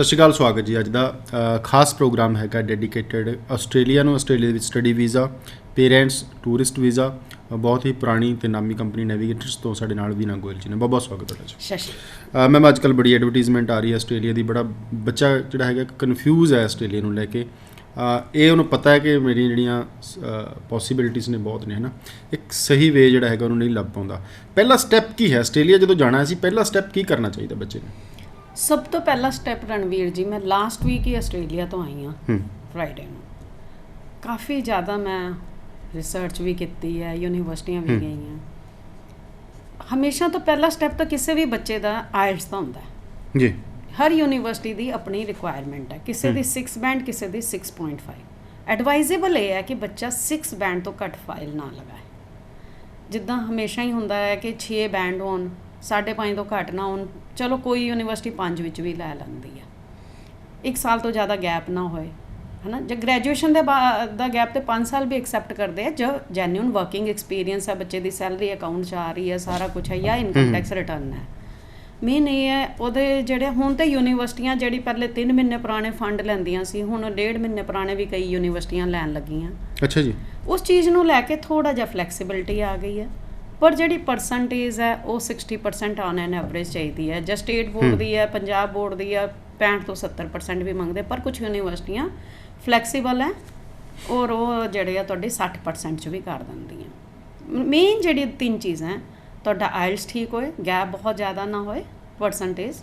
ਸਤਿ ਸ਼੍ਰੀ ਅਕਾਲ ਸਵਾਗਤ ਜੀ। ਅੱਜ ਦਾ ਖਾਸ ਪ੍ਰੋਗਰਾਮ ਹੈਗਾ ਡੈਡੀਕੇਟਡ ਆਸਟ੍ਰੇਲੀਆ ਨੂੰ ਆਸਟ੍ਰੇਲੀਆ ਦੇ ਵਿੱਚ study visa parents tourist visa ਬਹੁਤ ਹੀ ਪੁਰਾਣੀ ਤੇ ਨਾਮੀ ਕੰਪਨੀ ਨੈਵੀਗੇਟਰਸ ਤੋਂ ਸਾਡੇ ਨਾਲ ਵੀਨਾ ਗੋਇਲ ਜੀ ਨੇ। ਬਹੁਤ ਬਹੁਤ ਸਵਾਗਤ ਹੈ ਤੁਹਾਡਾ ਜੀ। ਸ਼ਸ਼ੀ ਮੈਮ ਅੱਜ ਕੱਲ ਬੜੀ ਐਡਵਰਟਾਈਜ਼ਮੈਂਟ ਆ ਰਹੀ ਹੈ ਆਸਟ੍ਰੇਲੀਆ ਦੀ। ਬੜਾ ਬੱਚਾ ਜਿਹੜਾ ਹੈਗਾ ਕਨਫਿਊਜ਼ ਹੈ ਆਸਟ੍ਰੇਲੀਆ ਨੂੰ ਲੈ ਕੇ। ਇਹ ਉਹਨੂੰ ਪਤਾ ਹੈ ਕਿ ਮੇਰੀਆਂ ਜਿਹੜੀਆਂ ਪੋਸਿਬਿਲਿਟੀਆਂ ਨੇ ਬਹੁਤ ਨੇ ਹਨਾ। ਇੱਕ ਸਹੀ ਵੇ ਜਿਹੜਾ ਹੈਗਾ ਉਹਨੂੰ ਨਹੀਂ ਲੱਭ ਪਾਉਂਦਾ। ਪਹਿਲਾ ਸਟੈਪ ਕੀ ਹੈ? ਆਸਟ੍ਰੇਲੀਆ ਜਦੋਂ ਜਾਣਾ ਸੀ ਪਹਿਲਾ ਸਟੈਪ ਕੀ ਕਰਨਾ ਚਾਹੀਦਾ ਬੱਚੇ ਨੂੰ? ਸਭ ਤੋਂ ਪਹਿਲਾ ਸਟੈਪ ਰਣਵੀਰ ਜੀ ਮੈਂ ਲਾਸਟ ਵੀਕ ਹੀ ਆਸਟ੍ਰੇਲੀਆ ਤੋਂ ਆਈ ਹਾਂ ਫਰਾਈਡੇ ਨੂੰ। ਕਾਫੀ ਜ਼ਿਆਦਾ ਮੈਂ ਰਿਸਰਚ ਵੀ ਕੀਤੀ ਹੈ ਯੂਨੀਵਰਸਿਟੀਆਂ ਵੀ। ਗਈ ਹਾਂ ਹਮੇਸ਼ਾ ਤੋਂ ਪਹਿਲਾ ਸਟੈਪ ਤਾਂ ਕਿਸੇ ਵੀ ਬੱਚੇ ਦਾ ਆਇਲਟਸ ਦਾ ਹੁੰਦਾ ਹੈ। ਜੀ। ਹਰ ਯੂਨੀਵਰਸਿਟੀ ਦੀ ਆਪਣੀ ਰਿਕੁਆਇਰਮੈਂਟ ਹੈ। ਕਿਸੇ ਦੀ 6 ਬੈਂਡ ਕਿਸੇ ਦੀ 6.5 ਐਡਵਾਈਜ਼ੇਬਲ ਇਹ ਹੈ ਕਿ ਬੱਚਾ 6 ਬੈਂਡ ਤੋਂ ਘੱਟ ਫਾਈਲ ਨਾ ਲਗਾਏ। ਜਿੱਦਾਂ ਹਮੇਸ਼ਾ ਹੀ ਹੁੰਦਾ ਹੈ ਕਿ 6 ਬੈਂਡ ਹੋਣ 5.5 ਤੋਂ ਘੱਟ ਨਾ ਹੋਣ। ਚਲੋ ਕੋਈ ਯੂਨੀਵਰਸਿਟੀ 5 ਵਿੱਚ ਵੀ ਲੈ ਲੈਂਦੀ ਹੈ ਇੱਕ ਸਾਲ ਤੋਂ ਜ਼ਿਆਦਾ ਗੈਪ ਨਾ ਹੋਏ ਹਨਾ? ਜੇ ਗ੍ਰੈਜੂਏਸ਼ਨ ਦੇ ਬਾਅਦ ਦਾ ਗੈਪ ਤੇ 5 ਸਾਲ ਵੀ ਐਕਸੈਪਟ ਕਰਦੇ ਆ ਜੋ ਜੈਨੂਇਨ ਵਰਕਿੰਗ ਐਕਸਪੀਰੀਅੰਸ ਹੈ ਬੱਚੇ ਦੀ ਸੈਲਰੀ ਅਕਾਊਂਟ 'ਚ ਆ ਰਹੀ ਹੈ ਸਾਰਾ ਕੁਝ ਹੈ ਜਾਂ ਇਨਕਮ। ਟੈਕਸ ਰਿਟਰਨ ਹੈ ਮੇਨ ਇਹ ਹੈ ਉਹਦੇ ਜਿਹੜੇ ਹੁਣ ਤੇ ਯੂਨੀਵਰਸਿਟੀਆਂ ਜਿਹੜੀ ਪਹਿਲੇ 3 ਮਹੀਨੇ ਪੁਰਾਣੇ ਫੰਡ ਲੈਂਦੀਆਂ ਸੀ ਹੁਣ ਡੇਢ ਮਹੀਨੇ ਪੁਰਾਣੇ ਵੀ ਕਈ ਯੂਨੀਵਰਸਿਟੀਆਂ ਲੈਣ ਲੱਗੀਆਂ। ਅੱਛਾ ਜੀ। ਉਸ ਚੀਜ਼ ਨੂੰ ਲੈ ਕੇ ਥੋੜਾ ਜਿਹਾ ਫਲੈਕਸੀਬਿਲਟੀ ਆ ਗਈ ਹੈ ਪਰ ਜਿਹੜੀ ਪਰਸੈਂਟੇਜ ਹੈ ਉਹ 60% ਆਨ ਐਨ ਐਵਰੇਜ ਚਾਹੀਦੀ ਹੈ। ਜਾਂ ਸਟੇਟ ਬੋਰਡ। ਦੀ ਹੈ ਪੰਜਾਬ ਬੋਰਡ ਦੀ ਹੈ 65 ਤੋਂ 70% ਵੀ ਮੰਗਦੇ ਪਰ ਕੁਝ ਯੂਨੀਵਰਸਿਟੀਆਂ ਫਲੈਕਸੀਬਲ ਹੈ ਔਰ ਉਹ ਜਿਹੜੇ ਆ ਤੁਹਾਡੇ 60% ਚ ਵੀ ਕਰ ਦਿੰਦੀਆਂ। ਮੇਨ ਜਿਹੜੀ ਤਿੰਨ ਚੀਜ਼ਾਂ ਹੈ, ਤੁਹਾਡਾ ਆਇਲਸ ਠੀਕ ਹੋਏ ਗੈਪ ਬਹੁਤ ਜ਼ਿਆਦਾ ਨਾ ਹੋਏ ਪਰਸੈਂਟੇਜ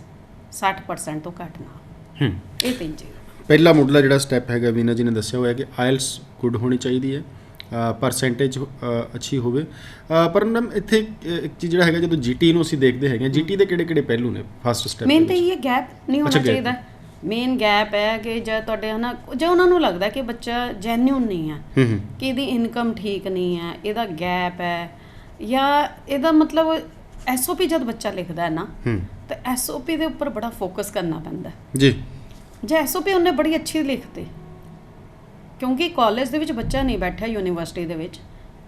60% ਤੋਂ ਘੱਟ ਨਾ ਹੋਵੇ ਹੂੰ। ਇਹ ਤਿੰਨ ਚੀਜ਼ਾਂ। ਪਹਿਲਾ ਮੁੱਢਲਾ ਜਿਹੜਾ ਸਟੈਪ ਹੈਗਾ ਵੀਨਾ ਜੀ ਨੇ ਦੱਸਿਆ ਹੋਇਆ ਕਿ ਆਇਲਸ ਗੁੱਡ ਹੋਣੀ ਚਾਹੀਦੀ ਹੈ। ਪਰਸੈਂਟੇਜ ਅੱਛੀ ਹੋਵੇ। ਪਰ ਮੈਮ ਇੱਥੇ ਇੱਕ ਚੀਜ਼ ਜਿਹੜਾ ਹੈਗਾ ਜਦੋਂ ਜੀਟੀ ਨੂੰ ਅਸੀਂ ਦੇਖਦੇ ਹੈਗੇ ਜੀਟੀ ਦੇ ਕਿਹੜੇ ਕਿਹੜੇ ਪਹਿਲੂ ਨੇ ਫਸਟ ਸਟੈਪ ਮੇਨ ਤਾਂ ਇਹ ਗੈਪ ਨਹੀਂ ਹੋਣਾ ਚਾਹੀਦਾ। ਮੇਨ ਗੈਪ ਹੈ ਕਿ ਜੇ ਤੁਹਾਡੇ ਹਨਾ ਜੇ ਉਹਨਾਂ ਨੂੰ ਲੱਗਦਾ ਕਿ ਬੱਚਾ ਜੈਨੂਨ ਨਹੀਂ ਹੈ। ਕਿ ਇਹਦੀ ਇਨਕਮ ਠੀਕ ਨਹੀਂ ਹੈ ਇਹਦਾ ਗੈਪ ਹੈ। ਜਾਂ ਇਹਦਾ ਮਤਲਬ ਐਸਓਪੀ ਜਦ ਬੱਚਾ ਲਿਖਦਾ ਹੈ ਨਾ ਤਾਂ ਐਸਓਪੀ ਦੇ ਉੱਪਰ ਬੜਾ ਫੋਕਸ ਕਰਨਾ ਪੈਂਦਾ। ਜੀ। ਜੇ ਐਸਓਪੀ ਉਹਨੇ ਬੜੀ ਅੱਛੀ ਲਿਖਤੀ। ਕਿਉਂਕਿ ਕਾਲਜ ਦੇ ਵਿੱਚ ਬੱਚਾ ਨਹੀਂ ਬੈਠਾ ਯੂਨੀਵਰਸਿਟੀ ਦੇ ਵਿੱਚ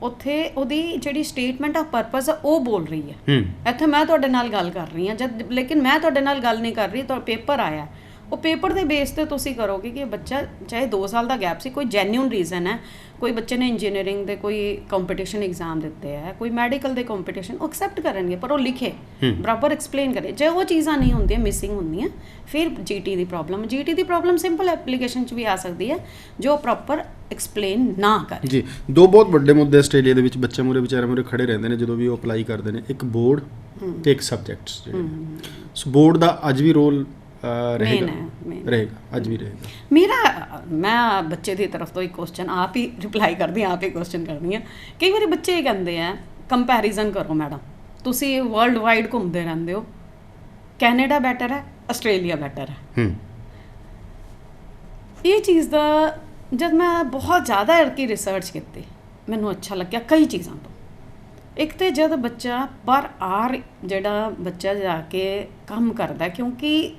ਉੱਥੇ ਉਹਦੀ ਜਿਹੜੀ ਸਟੇਟਮੈਂਟ ਆਫ ਪਰਪਸ ਹੈ ਉਹ ਬੋਲ ਰਹੀ ਹੈ। ਹੂੰ। ਇੱਥੇ ਮੈਂ ਤੁਹਾਡੇ ਨਾਲ ਗੱਲ ਕਰ ਰਹੀ ਹਾਂ ਜਦ ਲੇਕਿਨ ਮੈਂ ਤੁਹਾਡੇ ਨਾਲ ਗੱਲ ਨਹੀਂ ਕਰ ਰਹੀ ਤਾਂ ਪੇਪਰ ਆਇਆ। ਉਹ ਪੇਪਰ ਦੇ ਬੇਸ ਤੇ ਤੁਸੀਂ ਕਰੋਗੇ ਕਿ ਬੱਚਾ ਚਾਹੇ 2 ਸਾਲ ਦਾ ਗੈਪ ਸੀ ਕੋਈ ਜੈਨੂਇਨ ਰੀਜ਼ਨ ਹੈ ਕੋਈ ਬੱਚੇ ਨੇ ਇੰਜੀਨੀਅਰਿੰਗ ਦੇ ਕੋਈ ਕੰਪੀਟੀਸ਼ਨ ਐਗਜ਼ਾਮ ਦਿੱਤੇ ਹੈ ਕੋਈ ਮੈਡੀਕਲ ਦੇ ਕੰਪੀਟੀਸ਼ਨ ਉਹ ਐਕਸੈਪਟ ਕਰਨਗੇ ਪਰ ਉਹ ਲਿਖੇ। ਬਰਾਬਰ ਐਕਸਪਲੇਨ ਕਰੇ। ਜੇ ਉਹ ਚੀਜ਼ਾਂ ਨਹੀਂ ਹੁੰਦੀਆਂ ਮਿਸਿੰਗ ਹੁੰਦੀਆਂ ਫਿਰ ਜੀਟੀ ਦੀ ਪ੍ਰੋਬਲਮ ਜੀਟੀ ਦੀ ਪ੍ਰੋਬਲਮ ਸਿੰਪਲ ਐਪਲੀਕੇਸ਼ਨ 'ਚ ਵੀ ਆ ਸਕਦੀ ਹੈ ਜੋ ਪ੍ਰੋਪਰ ਐਕਸਪਲੇਨ ਨਾ ਕਰੇ। ਜੀ ਦੋ ਬਹੁਤ ਵੱਡੇ ਮੁੱਦੇ ਆਸਟ੍ਰੇਲੀਆ ਦੇ ਵਿੱਚ ਬੱਚੇ ਮੂਰੇ ਵਿਚਾਰੇ ਮੂਰੇ ਖੜੇ ਰਹਿੰਦੇ ਨੇ ਜਦੋਂ ਵੀ ਉਹ ਅਪਲਾਈ ਕਰਦੇ ਨੇ ਇੱਕ ਬੋਰਡ ਤੇ ਇੱਕ ਸਬਜੈਕਟਸ ਜਿਹੜੇ। ਸੋ ਬੋਰਡ ਦਾ ਅੱਜ ਵੀ ਰੋਲ main। ਰਹੇਗਾ। ਅੱਜ ਵੀ ਰਹੇਗਾ। ਮੇਰਾ ਮੈਂ ਬੱਚੇ ਦੀ ਤਰਫ ਤੋਂ ਇੱਕ ਕੁਐਸਚਨ ਆਪ ਹੀ ਰਿਪਲਾਈ ਕਰਦੀ ਹਾਂ ਆਪ ਹੀ ਕੁਐਸਚਨ ਕਰਦੀ ਹਾਂ। ਕਈ ਵਾਰੀ ਬੱਚੇ ਇਹ ਕਹਿੰਦੇ ਆ ਕੰਪੈਰੀਜ਼ਨ ਕਰੋ ਮੈਡਮ ਤੁਸੀਂ ਵਰਲਡ ਵਾਈਡ ਘੁੰਮਦੇ ਰਹਿੰਦੇ ਹੋ। ਕੈਨੇਡਾ ਬੈਟਰ ਹੈ ਆਸਟ੍ਰੇਲੀਆ ਬੈਟਰ ਹੈ। ਹੂੰ। ਇਹ ਚੀਜ਼ ਦਾ ਜਦ ਮੈਂ ਬਹੁਤ ਜ਼ਿਆਦਾ ਇਰਕੀ ਰਿਸਰਚ ਕੀਤੀ ਮੈਨੂੰ ਅੱਛਾ ਲੱਗਿਆ ਕਈ ਚੀਜ਼ਾਂ ਤੋਂ। ਇੱਕ ਤੇ ਜਦ ਬੱਚਾ ਪਰ ਆਰ ਜਿਹੜਾ ਬੱਚਾ ਜਾ ਕੇ ਕੰਮ ਕਰਦਾ ਕਿਉਂਕਿ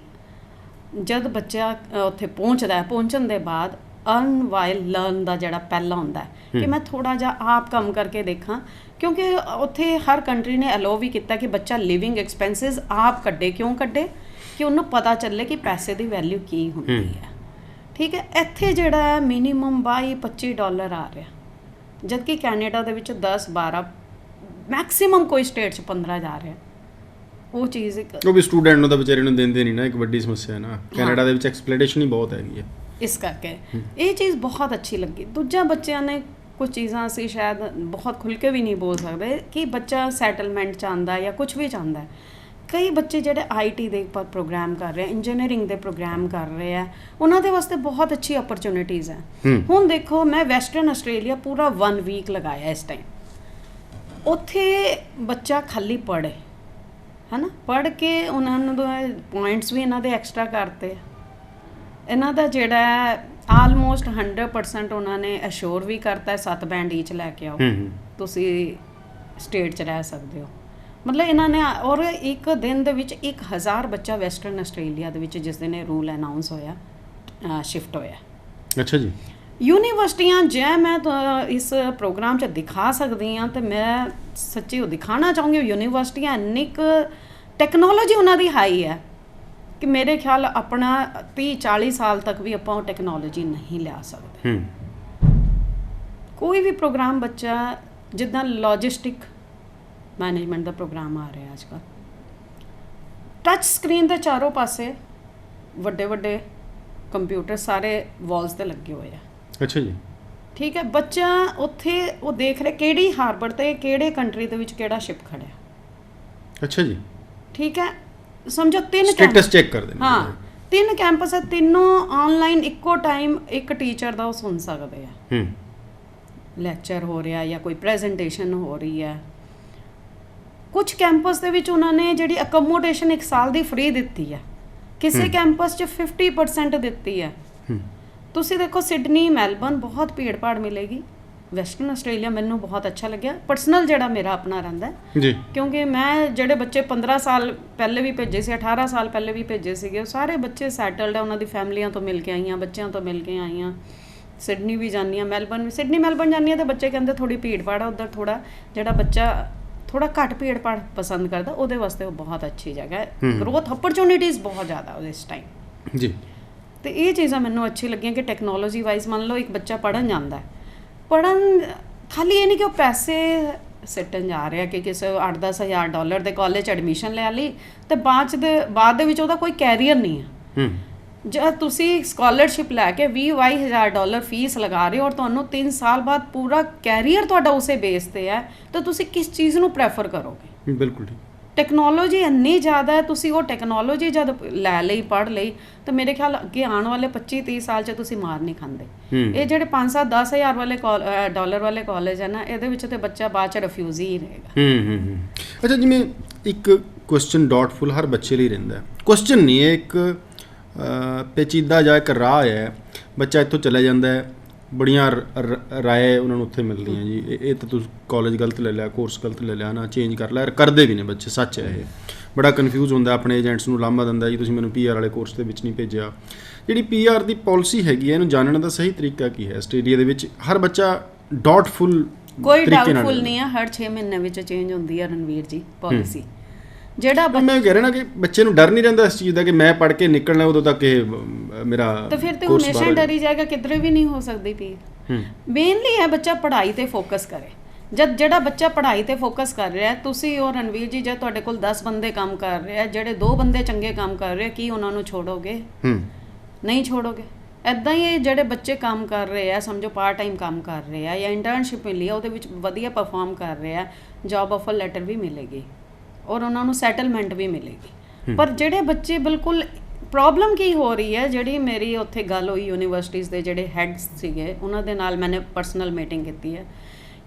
ਜਦ ਬੱਚਾ ਉੱਥੇ ਪਹੁੰਚਦਾ ਹੈ ਪਹੁੰਚਣ ਦੇ ਬਾਅਦ ਅਰਨ ਵਾਈਲ ਲਰਨ ਦਾ ਜਿਹੜਾ ਪਹਿਲਾ ਹੁੰਦਾ ਹੈ ਕਿ। ਮੈਂ ਥੋੜਾ ਜਿਹਾ ਆਪ ਕੰਮ ਕਰਕੇ ਦੇਖਾਂ ਕਿਉਂਕਿ ਉੱਥੇ ਹਰ ਕੰਟਰੀ ਨੇ ਅਲੋ ਵੀ ਕੀਤਾ ਕਿ ਬੱਚਾ ਲਿਵਿੰਗ ਐਕਸਪੈਂਸਸ ਆਪ ਕੱਢੇ ਕਿਉਂ ਕੱਢੇ ਕਿ ਉਹਨੂੰ ਪਤਾ ਚੱਲੇ ਕਿ ਪੈਸੇ ਦੀ ਵੈਲਿਊ ਕੀ ਹੁੰਦੀ ਹੂੰ। ਹੈ ਠੀਕ ਹੈ ਇੱਥੇ ਜਿਹੜਾ ਹੈ ਮਿਨੀਮਮ 22 25 ਡਾਲਰ ਆ ਰਿਹਾ ਜਦਕਿ ਕੈਨੇਡਾ ਦੇ ਵਿੱਚ 10 12 ਮੈਕਸਿਮਮ ਕੋਈ ਸਟੇਟ 'ਚ 15 ਜਾ ਰਿਹਾ ਉਹ ਚੀਜ਼ ਇੱਕ ਉਹ ਵੀ ਸਟੂਡੈਂਟ ਨੂੰ ਤਾਂ ਵਿਚਾਰੇ ਨੂੰ ਦਿੰਦੇ ਨਹੀਂ ਨਾ ਇੱਕ ਵੱਡੀ ਸਮੱਸਿਆ ਹੈ। ਨਾ ਕੈਨੇਡਾ ਦੇ ਵਿੱਚ ਐਕਸਪਲੋਇਟੇਸ਼ਨ ਹੀ ਬਹੁਤ ਹੈਗੀ ਹੈ। ਇਸ ਕਰਕੇ। ਇਹ ਚੀਜ਼ ਬਹੁਤ ਅੱਛੀ ਲੱਗੀ। ਦੂਜਾ ਬੱਚਿਆਂ ਨੇ ਕੁਝ ਚੀਜ਼ਾਂ ਅਸੀਂ ਸ਼ਾਇਦ ਬਹੁਤ ਖੁੱਲ ਕੇ ਵੀ ਨਹੀਂ ਬੋਲ ਸਕਦੇ ਕਿ ਬੱਚਾ ਸੈਟਲਮੈਂਟ ਚਾਹੁੰਦਾ ਜਾਂ ਕੁਝ ਵੀ ਚਾਹੁੰਦਾ। ਕਈ ਬੱਚੇ ਜਿਹੜੇ ਆਈਟੀ ਦੇ ਪਰ ਪ੍ਰੋਗਰਾਮ ਕਰ ਰਹੇ ਆ ਇੰਜੀਨੀਅਰਿੰਗ ਦੇ ਪ੍ਰੋਗਰਾਮ ਕਰ ਰਹੇ ਆ ਉਹਨਾਂ ਦੇ ਵਾਸਤੇ ਬਹੁਤ ਅੱਛੀ ਓਪਰਚ्युनिटीज ਹੈ। ਹੁਣ ਦੇਖੋ ਮੈਂ ਵੈਸਟਰਨ ਆਸਟ੍ਰੇਲੀਆ ਪੂਰਾ 1 ਵੀਕ ਲਗਾਇਆ ਇਸ ਟਾਈਮ ਉੱਥੇ ਬੱਚਾ ਖਾਲੀ ਪੜੇ ਹਨਾ? ਪੜ੍ਹ ਕੇ ਉਹਨਾਂ ਨੂੰ ਪੁਆਇੰਟਸ ਵੀ ਇਹਨਾਂ ਦੇ ਐਕਸਟਰਾ ਕਰਤੇ ਇਹਨਾਂ ਦਾ ਜਿਹੜਾ ਆਲਮੋਸਟ 100% ਉਹਨਾਂ ਨੇ ਅਸ਼ੋਰ ਵੀ ਕਰਤਾ ਹੈ 7 ਬੈਂਡ ਈਚ ਲੈ ਕੇ ਆਓ। ਹੂੰ ਹੂੰ। ਤੁਸੀਂ ਸਟੇਟ 'ਚ ਰਹਿ ਸਕਦੇ ਹੋ। ਮਤਲਬ ਇਹਨਾਂ ਨੇ ਔਰ ਇੱਕ ਦਿਨ ਦੇ ਵਿੱਚ 1000 ਬੱਚਾ ਵੈਸਟਰਨ ਆਸਟ੍ਰੇਲੀਆ ਦੇ ਵਿੱਚ ਜਿਸ ਦਿਨ ਇਹ ਰੂਲ ਅਨਾਉਂਸ ਹੋਇਆ ਸ਼ਿਫਟ ਹੋਇਆ। ਅੱਛਾ ਜੀ। ਯੂਨੀਵਰਸਿਟੀਆਂ ਜੇ ਮੈਂ ਇਸ ਪ੍ਰੋਗਰਾਮ 'ਚ ਦਿਖਾ ਸਕਦੀ ਹਾਂ ਤੇ ਮੈਂ ਸੱਚੀ ਉਹ ਦਿਖਾਣਾ ਚਾਹੂੰਗੀ ਯੂਨੀਵਰਸਿਟੀਆਂ ਇੰਨੀ ਕੁ ਟੈਕਨੋਲੋਜੀ ਉਹਨਾਂ ਦੀ ਹਾਈ ਹੈ ਕਿ ਮੇਰੇ ਖਿਆਲ ਆਪਣਾ 30 40 ਸਾਲ ਤੱਕ ਵੀ ਆਪਾਂ ਉਹ ਟੈਕਨੋਲੋਜੀ ਨਹੀਂ ਲਿਆ ਸਕਦੇ। ਕੋਈ ਵੀ ਪ੍ਰੋਗਰਾਮ ਬੱਚਾ ਜਿੱਦਾਂ ਲੌਜਿਸਟਿਕ ਮੈਨੇਜਮੈਂਟ ਦਾ ਪ੍ਰੋਗਰਾਮ ਆ ਰਿਹਾ ਅੱਜ ਕੱਲ੍ਹ ਟੱਚ ਸਕਰੀਨ ਦੇ ਚਾਰੋਂ ਪਾਸੇ ਵੱਡੇ ਵੱਡੇ ਕੰਪਿਊਟਰ ਸਾਰੇ ਵਾਲਸ ਤੇ ਲੱਗੇ ਹੋਏ ਆ। ਅੱਛਾ ਜੀ। ਠੀਕ ਹੈ ਬੱਚਾ ਉੱਥੇ ਉਹ ਦੇਖ ਰਿਹਾ ਕਿਹੜੀ ਹਾਰਬਰ ਤੇ ਕਿਹੜੇ ਕੰਟਰੀ ਦੇ ਵਿੱਚ ਕਿਹੜਾ ਸ਼ਿਪ ਖੜਿਆ। ਅੱਛਾ ਜੀ। ਠੀਕ ਹੈ ਸਮਝੋ ਤਿੰਨ ਸਟੇਟਸ ਚੈੱਕ ਕਰਦੇ ਨੇ ਹਾਂ ਤਿੰਨ ਕੈਂਪਸ ਹੈ ਤਿੰਨੋਂ ਆਨਲਾਈਨ ਇੱਕੋ ਟਾਈਮ ਇੱਕ ਟੀਚਰ ਦਾ ਉਹ ਸੁਣ ਸਕਦੇ ਆ। ਹੂੰ। ਲੈਕਚਰ ਹੋ ਰਿਹਾ ਜਾਂ ਕੋਈ ਪ੍ਰੈਜੈਂਟੇਸ਼ਨ ਹੋ ਰਹੀ ਹੈ। ਕੁਝ ਕੈਂਪਸ ਦੇ ਵਿੱਚ ਉਹਨਾਂ ਨੇ ਜਿਹੜੀ ਅਕਮੋਡੇਸ਼ਨ ਇੱਕ ਸਾਲ ਦੀ ਫ੍ਰੀ ਦਿੱਤੀ ਹੈ। ਕਿਸੇ ਕੈਂਪਸ 'ਚ 50% ਦਿੱਤੀ ਹੂੰ। ਤੁਸੀਂ ਦੇਖੋ ਸਿਡਨੀ ਮੈਲਬਨ ਬਹੁਤ ਭੀੜ ਭਾੜ ਮਿਲੇਗੀ। ਵੈਸਟਰਨ ਆਸਟ੍ਰੇਲੀਆ ਮੈਨੂੰ ਬਹੁਤ ਅੱਛਾ ਲੱਗਿਆ। ਪਰਸਨਲ ਜਿਹੜਾ ਮੇਰਾ ਆਪਣਾ ਰਹਿੰਦਾ ਜੀ। ਕਿਉਂਕਿ ਮੈਂ ਜਿਹੜੇ ਬੱਚੇ 15 ਸਾਲ ਪਹਿਲੇ ਵੀ ਭੇਜੇ ਸੀ 18 ਸਾਲ ਪਹਿਲੇ ਵੀ ਭੇਜੇ ਸੀਗੇ ਉਹ ਸਾਰੇ ਬੱਚੇ ਸੈਟਲਡ ਆ ਉਹਨਾਂ ਦੀ ਫੈਮਲੀਆਂ ਤੋਂ ਮਿਲ ਕੇ ਆਈਆਂ ਬੱਚਿਆਂ ਤੋਂ ਮਿਲ ਕੇ ਆਈਆਂ। ਸਿਡਨੀ ਵੀ ਜਾਂਦੀ ਆ ਮੈਲਬਨ ਵੀ। ਸਿਡਨੀ ਮੈਲਬਨ ਜਾਂਦੀ ਆ ਤੇ ਬੱਚੇ ਕਹਿੰਦੇ ਥੋੜੀ ਭੀੜ ਭਾੜ ਆ ਉਧਰ ਥੋੜਾ ਜਿਹੜਾ ਬੱਚਾ ਥੋੜਾ ਘੱਟ ਭੀੜ ਭਾੜ ਪਸੰਦ ਕਰਦਾ ਉਹਦੇ ਵਾਸਤੇ ਉਹ ਬਹੁਤ ਅੱਛੀ ਜਗ੍ਹਾ ਹੈ। ਗਰੋਥ ਅਪਰਚੁਨਿਟੀਜ਼ ਬਹੁਤ ਜ਼ਿਆਦਾ ਉਹਦੇ ਇਸ ਟਾਈਮ ਜੀ। ਤੇ ਇਹ ਚੀਜ਼ਾਂ ਮੈਨੂੰ ਅੱਛੀ ਲੱਗੀਆਂ ਕਿ ਟੈਕਨੋਲੋਜੀ ਵਾਈਜ਼ ਮੰਨ ਲਓ ਇੱਕ ਬੱਚਾ ਪੜਨ ਜਾਂਦਾ ਹੈ। ਪੜਨ ਖਾਲੀ ਇਹ ਨਹੀਂ ਕਿ ਉਹ ਪੈਸੇ ਸਿੱਟਣ ਜਾ ਰਿਹਾ ਕਿ ਕਿਸੇ 8-10 ਹਜ਼ਾਰ ਡਾਲਰ ਦੇ ਕਾਲਜ ਐਡਮਿਸ਼ਨ ਲੈ ਲਈ ਤੇ ਬਾਅਦ 'ਚ ਦੇ ਬਾਅਦ ਦੇ ਵਿੱਚ ਉਹਦਾ ਕੋਈ ਕੈਰੀਅਰ ਨਹੀਂ ਹੈ। ਹੂੰ। ਜਦ ਤੁਸੀਂ ਸਕਾਲਰਸ਼ਿਪ ਲੈ ਕੇ 20 ਹਜ਼ਾਰ ਡਾਲਰ ਫੀਸ ਲਗਾ ਰਹੇ ਹੋ ਔਰ ਤੁਹਾਨੂੰ 3 ਸਾਲ ਬਾਅਦ ਪੂਰਾ ਕੈਰੀਅਰ ਤੁਹਾਡਾ ਉਸੇ ਬੇਸ ਤੇ ਹੈ ਤਾਂ ਤੁਸੀਂ ਕਿਸ ਚੀਜ਼ ਨੂੰ ਪ੍ਰੈਫਰ ਕਰੋਗੇ? ਬਿਲਕੁਲ ਠੀਕ। ਟੈਕਨੋਲੋਜੀ ਇੰਨੀ ਜ਼ਿਆਦਾ ਹੈ ਤੁਸੀਂ ਉਹ ਟੈਕਨੋਲੋਜੀ ਜਦ ਲੈ ਲਈ ਪੜ ਲਈ ਤਾਂ ਮੇਰੇ ਖਿਆਲ ਅੱਗੇ ਆਉਣ ਵਾਲੇ 25 30 ਸਾਲ 'ਚ ਤੁਸੀਂ ਮਾਰ ਨਹੀਂ ਖਾਂਦੇ। ਇਹ ਜਿਹੜੇ 5 7 10 ਹਜ਼ਾਰ ਵਾਲੇ ਡਾਲਰ ਵਾਲੇ ਕਾਲਜ ਹੈ ਨਾ ਇਹਦੇ ਵਿੱਚ ਤੇ ਬੱਚਾ ਬਾਅਦ ਚ ਰਿਫਿਊਜ਼ ਹੀ ਰਹੇਗਾ। ਹੂੰ ਹੂੰ ਹੂੰ। ਅੱਛਾ ਜਿਵੇਂ ਇੱਕ ਕੁਐਸਚਨ ਡਾਟਫੁਲ ਹਰ ਬੱਚੇ ਲਈ ਰਹਿੰਦਾ ਹੈ। ਕੁਐਸਚਨ ਨਹੀਂ ਹੈ ਇੱਕ ਪੇਚੀਦਾ ਜਾਂ ਇੱਕ ਰਾਹ ਹੈ ਬੱਚਾ ਇੱਥੋਂ ਚਲਾ ਜਾਂਦਾ ਹੈ। ਬੜੀਆਂ ਰਾਏ ਉਹਨਾਂ ਨੂੰ ਉੱਥੇ ਮਿਲਦੀਆਂ ਜੀ। ਇਹ ਇਹ ਤਾਂ ਤੁਸੀਂ ਕਾਲਜ ਗਲਤ ਲੈ ਲਿਆ ਕੋਰਸ ਗਲਤ ਲੈ ਲਿਆ ਨਾ ਚੇਂਜ ਕਰ ਲਿਆ ਕਰਦੇ ਵੀ ਨੇ ਬੱਚੇ ਸੱਚ ਹੈ ਇਹ। ਬੜਾ ਕਨਫਿਊਜ਼ ਹੁੰਦਾ ਆਪਣੇ ਏਜੰਟਸ ਨੂੰ ਲਾਂਭਾ ਦਿੰਦਾ ਜੀ ਤੁਸੀਂ ਮੈਨੂੰ ਪੀਆਰ ਵਾਲੇ ਕੋਰਸ ਦੇ ਵਿੱਚ ਨਹੀਂ ਭੇਜਿਆ। ਜਿਹੜੀ ਪੀਆਰ ਦੀ ਪਾਲਿਸੀ ਹੈਗੀ ਹੈ ਇਹਨੂੰ ਜਾਣਨ ਦਾ ਸਹੀ ਤਰੀਕਾ ਕੀ ਹੈ? ਆਸਟ੍ਰੇਲੀਆ ਦੇ ਵਿੱਚ ਹਰ ਬੱਚਾ ਡਾਟਫੁਲ ਕੋਈ ਡਾਊਟਫੁਲ ਨਹੀਂ ਹੈ ਹਰ 6 ਮਹੀਨੇ ਵਿੱਚ ਚੇਂਜ ਹੁੰਦੀ ਹੈ ਰਣਵੀਰ ਜੀ ਪਾਲਿਸੀ ਜਿਹੜਾ ਮੈਂ ਕਹਿ ਰਿਹਾ ਨਾ ਕਿ ਬੱਚੇ ਨੂੰ ਡਰ ਨਹੀਂ ਰਹਿੰਦਾ ਇਸ ਚੀਜ਼ ਦਾ ਕਿ ਮੈਂ ਪੜ੍ਹ ਕੇ ਨਿਕਲਣਾ ਉਦੋਂ ਤੱਕ ਇਹ ਮੇਰਾ ਤਾਂ ਫਿਰ ਤੇ ਹਮੇਸ਼ਾ। ਡਰੀ ਜਾਏਗਾ ਕਿਧਰੇ ਵੀ ਨਹੀਂ ਹੋ ਸਕਦੀ ਪੀ ਮੇਨਲੀ ਹੈ ਬੱਚਾ ਪੜ੍ਹਾਈ ਤੇ ਫੋਕਸ ਕਰੇ। ਜਦ ਜਿਹੜਾ ਬੱਚਾ ਪੜ੍ਹਾਈ ਤੇ ਫੋਕਸ ਕਰ ਰਿਹਾ ਤੁਸੀਂ ਔਰ ਰਣਵੀਰ ਜੀ ਜੇ ਤੁਹਾਡੇ ਕੋਲ 10 ਬੰਦੇ ਕੰਮ ਕਰ ਰਹੇ ਆ ਜਿਹੜੇ ਦੋ ਬੰਦੇ ਚੰਗੇ ਕੰਮ ਕਰ ਰਹੇ ਕੀ ਉਹਨਾਂ ਨੂੰ ਛੋੜੋਗੇ? ਹੂੰ। ਨਹੀਂ ਛੋੜੋਗੇ। ਐਦਾਂ ਹੀ ਜਿਹੜੇ ਬੱਚੇ ਕੰਮ ਕਰ ਰਹੇ ਆ ਸਮਝੋ ਪਾਰਟ ਟਾਈਮ ਕੰਮ ਕਰ ਰਹੇ ਆ ਜਾਂ ਇੰਟਰਨਸ਼ਿਪ ਮਿਲੀ ਆ ਉਹਦੇ ਵਿੱਚ ਵਧੀਆ ਪਰਫਾਰਮ ਕਰ ਰਹੇ ਆ ਜੌਬ ਆਫਰ ਲੈਟਰ ਵੀ ਮਿਲੇਗੀ। ਔਰ ਉਹਨਾਂ ਨੂੰ ਸੈਟਲਮੈਂਟ ਵੀ ਮਿਲੇਗੀ। ਪਰ ਜਿਹੜੇ ਬੱਚੇ ਬਿਲਕੁਲ ਪ੍ਰੋਬਲਮ ਕੀ ਹੋ ਰਹੀ ਹੈ ਜਿਹੜੀ ਮੇਰੀ ਉੱਥੇ ਗੱਲ ਹੋਈ ਯੂਨੀਵਰਸਿਟੀਜ਼ ਦੇ ਜਿਹੜੇ ਹੈਡਸ ਸੀਗੇ ਉਹਨਾਂ ਦੇ ਨਾਲ ਮੈंने ਪਰਸਨਲ ਮੀਟਿੰਗ ਕੀਤੀ ਹੈ।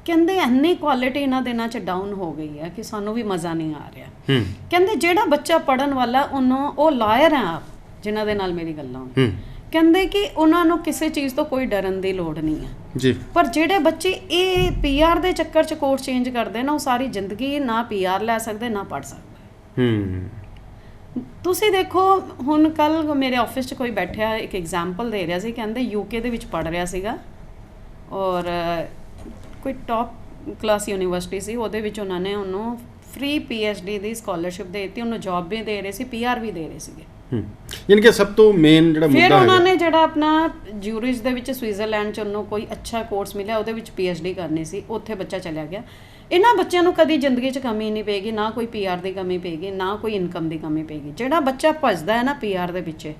ਕਹਿੰਦੇ ਇੰਨੀ ਕੁਆਲਿਟੀ ਇਹਨਾਂ ਦਿਨਾਂ 'ਚ ਡਾਊਨ ਹੋ ਗਈ ਹੈ ਕਿ ਸਾਨੂੰ ਵੀ ਮਜ਼ਾ ਨਹੀਂ ਆ ਰਿਹਾ। ਕਹਿੰਦੇ ਜਿਹੜਾ ਬੱਚਾ ਪੜਨ ਵਾਲਾ ਉਹਨੂੰ ਉਹ ਲਾਇਰ ਹੈ ਆਪ ਜਿਨ੍ਹਾਂ ਦੇ ਨਾਲ ਮੇਰੀ ਗੱਲਾਂ ਹੋਈਆਂ। ਹੂੰ। ਕਹਿੰਦੇ ਕਿ ਉਹਨਾਂ ਨੂੰ ਕਿਸੇ ਚੀਜ਼ ਤੋਂ ਕੋਈ ਡਰਨ ਦੀ ਲੋੜ ਨਹੀਂ ਹੈ। ਜੀ। ਪਰ ਜਿਹੜੇ ਬੱਚੇ ਇਹ ਪੀਆਰ ਦੇ ਚੱਕਰ 'ਚ ਕੋਰਸ ਚੇਂਜ ਕਰਦੇ ਨਾ ਉਹ ਸਾਰੀ ਜ਼ਿੰਦਗੀ ਨਾ ਪੀਆਰ ਲੈ ਸਕਦੇ ਨਾ ਪੜ ਸਕਦੇ। ਹੂੰ। ਤੁਸੀਂ ਦੇਖੋ ਹੁਣ ਕੱਲ ਮੇਰੇ ਆਫਿਸ 'ਚ ਕੋਈ ਬੈਠਿਆ ਇੱਕ ਐਗਜ਼ਾਮਪਲ ਦੇ ਰਿਹਾ ਸੀ ਕਹਿੰਦੇ ਯੂਕੇ ਦੇ ਵਿੱਚ ਪੜ ਰਿਹਾ ਸੀਗਾ। ਔਰ ਕੋਈ ਟਾਪ ਕਲਾਸ ਯੂਨੀਵਰਸਿਟੀ ਸੀ ਉਹਦੇ ਵਿੱਚ ਉਹਨਾਂ ਨੇ ਉਹਨੂੰ ਫ੍ਰੀ ਪੀਐਚਡੀ ਦੀ ਸਕਾਲਰਸ਼ਿਪ ਦੇ ਦਿੱਤੀ ਉਹਨੂੰ ਜੌਬ ਵੀ ਦੇ ਰਹੇ ਸੀ ਪੀਆਰ ਵੀ ਦੇ ਰਹੇ ਸੀਗੇ। ਯਾਨੀ ਕਿ ਸਭ ਤੋਂ ਮੇਨ ਜਿਹੜਾ ਫਿਰ ਮੁੱਦਾ ਉਹਨਾਂ ਹੈ ਨੇ ਜਿਹੜਾ ਆਪਣਾ ਜਿਊਰਿਜ ਦੇ ਵਿੱਚ ਸਵਿਟਜ਼ਰਲੈਂਡ ਚ ਉਹਨੂੰ ਕੋਈ ਅੱਛਾ ਕੋਰਸ ਮਿਲਿਆ ਉਹਦੇ ਵਿੱਚ ਪੀਐਚਡੀ ਕਰਨੀ ਸੀ ਉੱਥੇ ਬੱਚਾ ਚਲਿਆ ਗਿਆ। ਇਹਨਾਂ ਬੱਚਿਆਂ ਨੂੰ ਕਦੀ ਜ਼ਿੰਦਗੀ 'ਚ ਕਮੀ ਨਹੀਂ ਪਏਗੀ ਨਾ ਕੋਈ ਪੀਆਰ ਦੀ ਕਮੀ ਪਏਗੀ ਨਾ ਕੋਈ ਇਨਕਮ ਦੀ ਕਮੀ ਪਏਗੀ। ਜਿਹੜਾ ਬੱਚਾ ਭੱਜਦਾ ਹੈ ਨਾ ਪੀਆਰ ਦੇ ਪਿੱਛੇ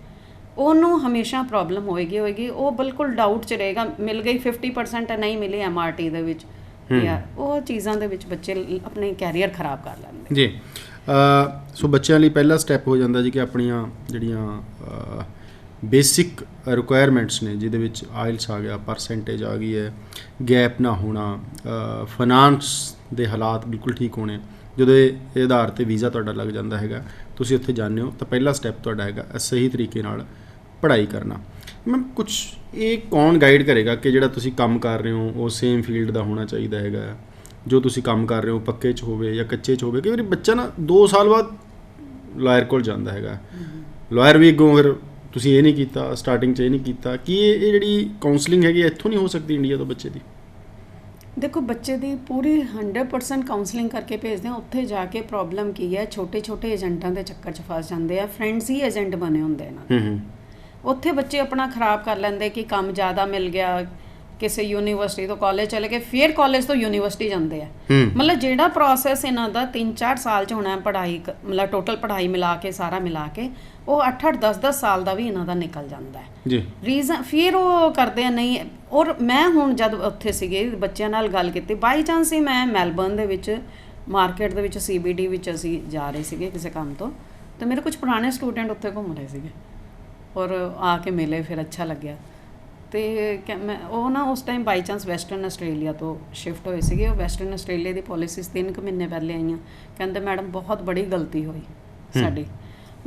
ਉਹਨੂੰ ਹਮੇਸ਼ਾ ਪ੍ਰੋਬਲਮ ਹੋਏਗੀ ਹੋਏਗੀ। ਉਹ ਬਿਲਕੁਲ ਡਾਊਟ 'ਚ ਰਹੇਗਾ ਮਿਲ ਗਈ 50% ਹੈ, ਨਹੀਂ ਮਿਲੀ ਐਮਆਰਟੀ ਦੇ ਵਿੱਚ PR ਉਹ ਚੀਜ਼ਾਂ ਦੇ ਵਿੱਚ ਬੱਚੇ ਆਪਣੇ ਕੈਰੀਅਰ ਖਰਾਬ ਕਰ ਲੈਂਦੇ ਜੀ। ਸੋ ਬੱਚਿਆਂ ਲਈ ਪਹਿਲਾ ਸਟੈਪ ਹੋ ਜਾਂਦਾ ਜੀ ਕਿ ਆਪਣੀਆਂ ਜਿਹੜੀਆਂ ਬੇਸਿਕ ਰਿਕੁਆਇਰਮੈਂਟਸ ਨੇ, ਜਿਹਦੇ ਵਿੱਚ ਆਇਲਸ ਆ ਗਿਆ ਪਰਸੈਂਟੇਜ ਆ ਗਈ ਹੈ ਗੈਪ ਨਾ ਹੋਣਾ ਫਾਈਨਾਂਸ ਦੇ ਹਾਲਾਤ ਬਿਲਕੁਲ ਠੀਕ ਹੋਣੇ, ਜਦੋਂ ਇਹ ਆਧਾਰ ਤੇ ਵੀਜ਼ਾ ਤੁਹਾਡਾ ਲੱਗ ਜਾਂਦਾ ਹੈਗਾ, ਤੁਸੀਂ ਉੱਥੇ ਜਾਂਦੇ ਹੋ, ਤਾਂ ਪਹਿਲਾ ਸਟੈਪ ਤੁਹਾਡਾ ਹੈਗਾ ਸਹੀ ਤਰੀਕੇ ਨਾਲ ਪੜ੍ਹਾਈ ਕਰਨਾ। ਮੈਂ ਕੁਝ ਇਹ ਕੌਣ ਗਾਈਡ ਕਰੇਗਾ ਕਿ ਜਿਹੜਾ ਤੁਸੀਂ ਕੰਮ ਕਰ ਰਹੇ ਹੋ, ਉਹ ਸੇਮ ਫੀਲਡ ਦਾ ਹੋਣਾ ਚਾਹੀਦਾ ਹੈਗਾ? ਜੋ ਤੁਸੀਂ ਕੰਮ ਕਰ ਰਹੇ ਹੋ ਪੱਕੇ 'ਚ ਹੋਵੇ ਜਾਂ ਕੱਚੇ 'ਚ ਹੋਵੇ ਕਈ ਵਾਰੀ ਬੱਚਾ ਨਾ 2 ਸਾਲ ਬਾਅਦ ਲਾਇਰ ਕੋਲ ਜਾਂਦਾ ਹੈਗਾ। ਲਾਇਰ ਵੀ ਅੱਗੋਂ ਫਿਰ ਤੁਸੀਂ ਇਹ ਨਹੀਂ ਕੀਤਾ ਸਟਾਰਟਿੰਗ 'ਚ ਇਹ ਨਹੀਂ ਕੀਤਾ ਕੀ ਇਹ ਇਹ ਜਿਹੜੀ ਕਾਉਂਸਲਿੰਗ ਹੈਗੀ ਇੱਥੋਂ ਨਹੀਂ ਹੋ ਸਕਦੀ ਇੰਡੀਆ ਤੋਂ ਬੱਚੇ ਦੀ? ਦੇਖੋ ਬੱਚੇ ਦੀ ਪੂਰੀ 100% ਕਾਉਂਸਲਿੰਗ ਕਰਕੇ ਭੇਜਦੇ ਆ ਉੱਥੇ ਜਾ ਕੇ ਪ੍ਰੋਬਲਮ ਕੀ ਹੈ ਛੋਟੇ ਛੋਟੇ ਏਜੰਟਾਂ ਦੇ ਚੱਕਰ 'ਚ ਫਸ ਜਾਂਦੇ ਆ ਫਰੈਂਡਸ ਹੀ ਏਜੰਟ ਬਣੇ ਹੁੰਦੇ ਹੂੰ ਹੂੰ। ਉੱਥੇ ਬੱਚੇ ਆਪਣਾ ਖਰਾਬ ਕਰ ਲੈਂਦੇ ਕਿ ਕੰਮ ਜ਼ਿਆਦਾ ਮਿਲ ਗਿਆ ਕਿਸੇ ਯੂਨੀਵਰਸਿਟੀ ਤੋਂ ਕਾਲਜ ਚਲੇ ਗਏ ਫਿਰ ਕਾਲਜ ਤੋਂ ਯੂਨੀਵਰਸਿਟੀ ਜਾਂਦੇ ਆ। ਮਤਲਬ ਜਿਹੜਾ ਪ੍ਰੋਸੈਸ ਇਹਨਾਂ ਦਾ 3-4 ਸਾਲ ਚ ਹੋਣਾ ਹੈ ਪੜ੍ਹਾਈ ਕ- ਮਤਲਬ ਟੋਟਲ ਪੜ੍ਹਾਈ ਮਿਲਾ ਕੇ ਸਾਰਾ ਮਿਲਾ ਕੇ ਉਹ 8-8 10-10 ਸਾਲ ਦਾ ਵੀ ਇਹਨਾਂ ਦਾ ਨਿਕਲ ਜਾਂਦਾ ਹੈ। ਜੀ। ਰੀਜ਼ਨ ਫਿਰ ਉਹ ਕਰਦੇ ਆ ਨਹੀਂ ਔਰ ਮੈਂ ਹੁਣ ਜਦ ਉੱਥੇ ਸੀਗੇ ਬੱਚਿਆਂ ਨਾਲ ਗੱਲ ਕੀਤੀ ਬਾਈ ਚਾਂਸ ਹੀ ਮੈਂ ਮੈਲਬਰਨ ਦੇ ਵਿੱਚ ਮਾਰਕੀਟ ਦੇ ਵਿੱਚ ਸੀਬੀਡੀ ਵਿੱਚ ਅਸੀਂ ਜਾ ਰਹੇ ਸੀਗੇ ਕਿਸੇ ਕੰਮ ਤੋਂ ਤੇ ਮੇਰੇ ਕੁਝ ਪੁਰਾਣੇ ਸਟੂਡੈਂਟ ਉੱਥੇ ਘੁੰਮ ਰਹੇ ਸੀਗੇ। ਔਰ ਆ ਕੇ ਮਿਲੇ ਫਿਰ ਅੱਛਾ ਲੱਗਿਆ। ਤੇ ਉਹ ਨਾ ਉਸ time by chance western Australia ਤੋਂ ਸ਼ਿਫਟ ਹੋਏ ਸੀਗੇ। ਉਹ ਵੈਸਟਰਨ ਆਸਟ੍ਰੇਲੀਆ ਦੀ ਪਾਲਿਸੀਜ਼ ਤਿੰਨ ਕੁ ਮਹੀਨੇ ਪਹਿਲੇ ਆਈਆਂ। ਕਹਿੰਦੇ ਮੈਡਮ ਬਹੁਤ ਬੜੀ ਗਲਤੀ ਹੋਈ ਸਾਡੀ।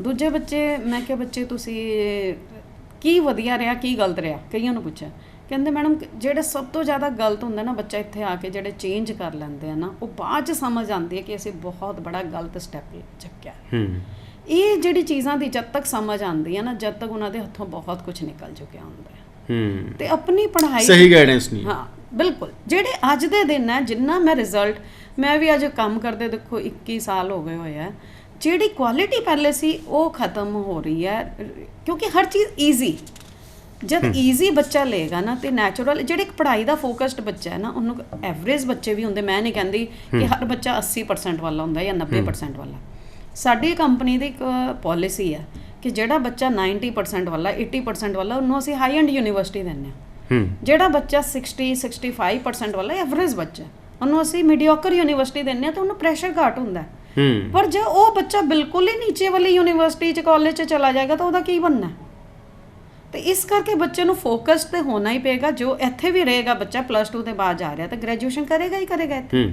ਦੂਜੇ ਬੱਚੇ ਮੈਂ ਕਿਹਾ ਬੱਚੇ ਤੁਸੀਂ ਕੀ ਵਧੀਆ ਰਿਹਾ ਕੀ ਗਲਤ ਰਿਹਾ? ਕਈਆਂ ਨੂੰ ਪੁੱਛਿਆ। ਕਹਿੰਦੇ ਮੈਡਮ ਜਿਹੜੇ ਸਭ ਤੋਂ ਜ਼ਿਆਦਾ ਗਲਤ ਹੁੰਦਾ ਨਾ ਬੱਚਾ ਇੱਥੇ ਆ ਕੇ ਜਿਹੜੇ ਚੇਂਜ ਕਰ ਲੈਂਦੇ ਆ ਨਾ ਉਹ ਬਾਅਦ ਚ ਸਮਝ ਆਉਂਦੀ ਹੈ ਕਿ ਅਸੀਂ ਬਹੁਤ ਬੜਾ ਗਲਤ ਸਟੈਪ ਚੱਕਿਆ ਹੂੰ। ਇਹ ਜਿਹੜੀ ਚੀਜ਼ਾਂ ਦੀ ਜਦ ਤੱਕ ਸਮਝ ਆਉਂਦੀ ਹੈ ਨਾ ਜਦ ਤੱਕ ਉਹਨਾਂ ਦੇ ਹੱਥੋਂ ਬਹੁਤ ਕੁਝ ਨਿਕਲ ਚੁੱਕਿਆ ਹੁੰਦਾ ਹੈ। ਹੂੰ। ਤੇ ਆਪਣੀ ਪੜ੍ਹਾਈ ਸਹੀ ਗਾਈਡੈਂਸ ਨਹੀਂ। ਹੈ। ਬਿਲਕੁਲ। ਜਿਹੜੇ ਅੱਜ ਦੇ ਦਿਨ ਹੈ ਜਿੰਨਾ ਮੈਂ ਰਿਜ਼ਲਟ ਮੈਂ ਵੀ ਅੱਜ ਕੰਮ ਕਰਦੇ ਦੇਖੋ 21 ਸਾਲ ਹੋ ਗਏ ਹੋਏ ਆ। ਜਿਹੜੀ ਕੁਆਲਿਟੀ ਪਹਿਲੇ ਸੀ ਉਹ ਖਤਮ ਹੋ ਰਹੀ ਹੈ। ਕਿਉਂਕਿ ਹਰ ਚੀਜ਼ ਈਜ਼ੀ ਜਦ ਈਜ਼ੀ ਬੱਚਾ ਲਏਗਾ ਨਾ ਤੇ ਨੈਚੁਰਲ ਜਿਹੜੇ ਇੱਕ ਪੜ੍ਹਾਈ ਦਾ ਫੋਕਸਡ ਬੱਚਾ ਹੈ ਨਾ ਉਹਨੂੰ ਐਵਰੇਜ ਬੱਚੇ ਵੀ ਹੁੰਦੇ। ਮੈਂ ਨਹੀਂ ਕਹਿੰਦੀ ਕਿ ਹਰ ਬੱਚਾ 80% ਵਾਲਾ ਹੁੰਦਾ ਜਾਂ 90% ਵਾਲਾ। ਸਾਡੀ ਕੰਪਨੀ ਦੀ ਇੱਕ ਪਾਲਿਸੀ ਹੈ ਕਿ ਜਿਹੜਾ ਬੱਚਾ 90% ਵਾਲਾ 80% ਵਾਲਾ ਉਹਨੂੰ ਅਸੀਂ ਹਾਈ ਐਂਡ ਯੂਨੀਵਰਸਿਟੀ ਦਿੰਦੇ ਹਾਂ। ਹੂੰ। ਜਿਹੜਾ ਬੱਚਾ 60 65% ਵਾਲਾ ਐਵਰੇਜ ਬੱਚਾ ਉਹਨੂੰ ਅਸੀਂ ਮੀਡੀਓਕਰ ਯੂਨੀਵਰਸਿਟੀ ਦਿੰਨੇ ਆ ਤਾਂ ਉਹਨੂੰ ਪ੍ਰੈਸ਼ਰ ਘੱਟ ਹੁੰਦਾ ਪਰ ਜੇ ਉਹ ਬੱਚਾ ਬਿਲਕੁਲ ਹੀ ਨੀਚੇ ਵਾਲੀ ਯੂਨੀਵਰਸਿਟੀ ਚ ਕਾਲਜ ਚ ਚਲਾ ਜਾਏਗਾ ਤਾਂ ਉਹਦਾ ਕੀ ਬਣਨਾ ਹੈ? ਤੇ ਇਸ ਕਰਕੇ ਬੱਚੇ ਨੂੰ ਫੋਕਸ ਤੇ ਹੋਣਾ ਹੀ ਪਏਗਾ ਜੋ ਇੱਥੇ ਵੀ ਰਹੇਗਾ ਬੱਚਾ ਪਲੱਸ 2 ਦੇ ਬਾਅਦ ਜਾ ਰਿਹਾ ਤਾਂ ਗ੍ਰੈਜੂਏਸ਼ਨ ਕਰੇਗਾ ਹੀ ਕਰੇਗਾ ਇੱਥੇ।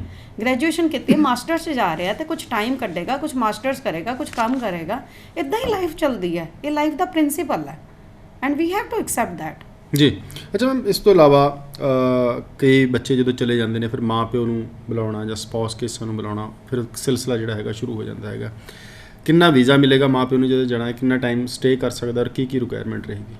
ਗ੍ਰੈਜੂਏਸ਼ਨ ਕੀਤੀ ਮਾਸਟਰਸ 'ਚ ਜਾ ਰਿਹਾ ਤੇ ਕੁਝ ਟਾਈਮ ਕੱਢੇਗਾ ਕੁਝ ਮਾਸਟਰਸ ਕਰੇਗਾ ਕੁਝ ਕੰਮ ਕਰੇਗਾ। ਇਦਾਂ ਹੀ ਲਾਈਫ ਚੱਲਦੀ ਹੈ ਇਹ ਲਾਈਫ ਦਾ ਪ੍ਰਿੰਸੀਪਲ ਹੈ। And we have to accept that ਜੀ। ਅੱਛਾ ਮੈਮ ਇਸ ਤੋਂ ਇਲਾਵਾ ਕਈ ਬੱਚੇ ਜਦੋਂ ਚਲੇ ਜਾਂਦੇ ਨੇ ਫਿਰ ਮਾਂ ਪਿਓ ਨੂੰ ਬੁਲਾਉਣਾ ਜਾਂ ਸਪੌਸ ਕੇਸਾਂ ਨੂੰ ਬੁਲਾਉਣਾ ਫਿਰ ਸਿਲਸਿਲਾ ਜਿਹੜਾ ਹੈਗਾ ਸ਼ੁਰੂ ਹੋ ਜਾਂਦਾ ਹੈਗਾ। ਕਿੰਨਾ ਵੀਜ਼ਾ ਮਿਲੇਗਾ ਮਾਂ ਪਿਓ ਨੂੰ ਜਦੋਂ ਜਾਣਾ ਹੈ ਕਿੰਨਾ ਟਾਈਮ ਸਟੇ ਕਰ ਸਕਦਾ ਔਰ ਕੀ ਕੀ ਰਿਕੁਆਇਰਮੈਂਟ ਰਹੇਗੀ?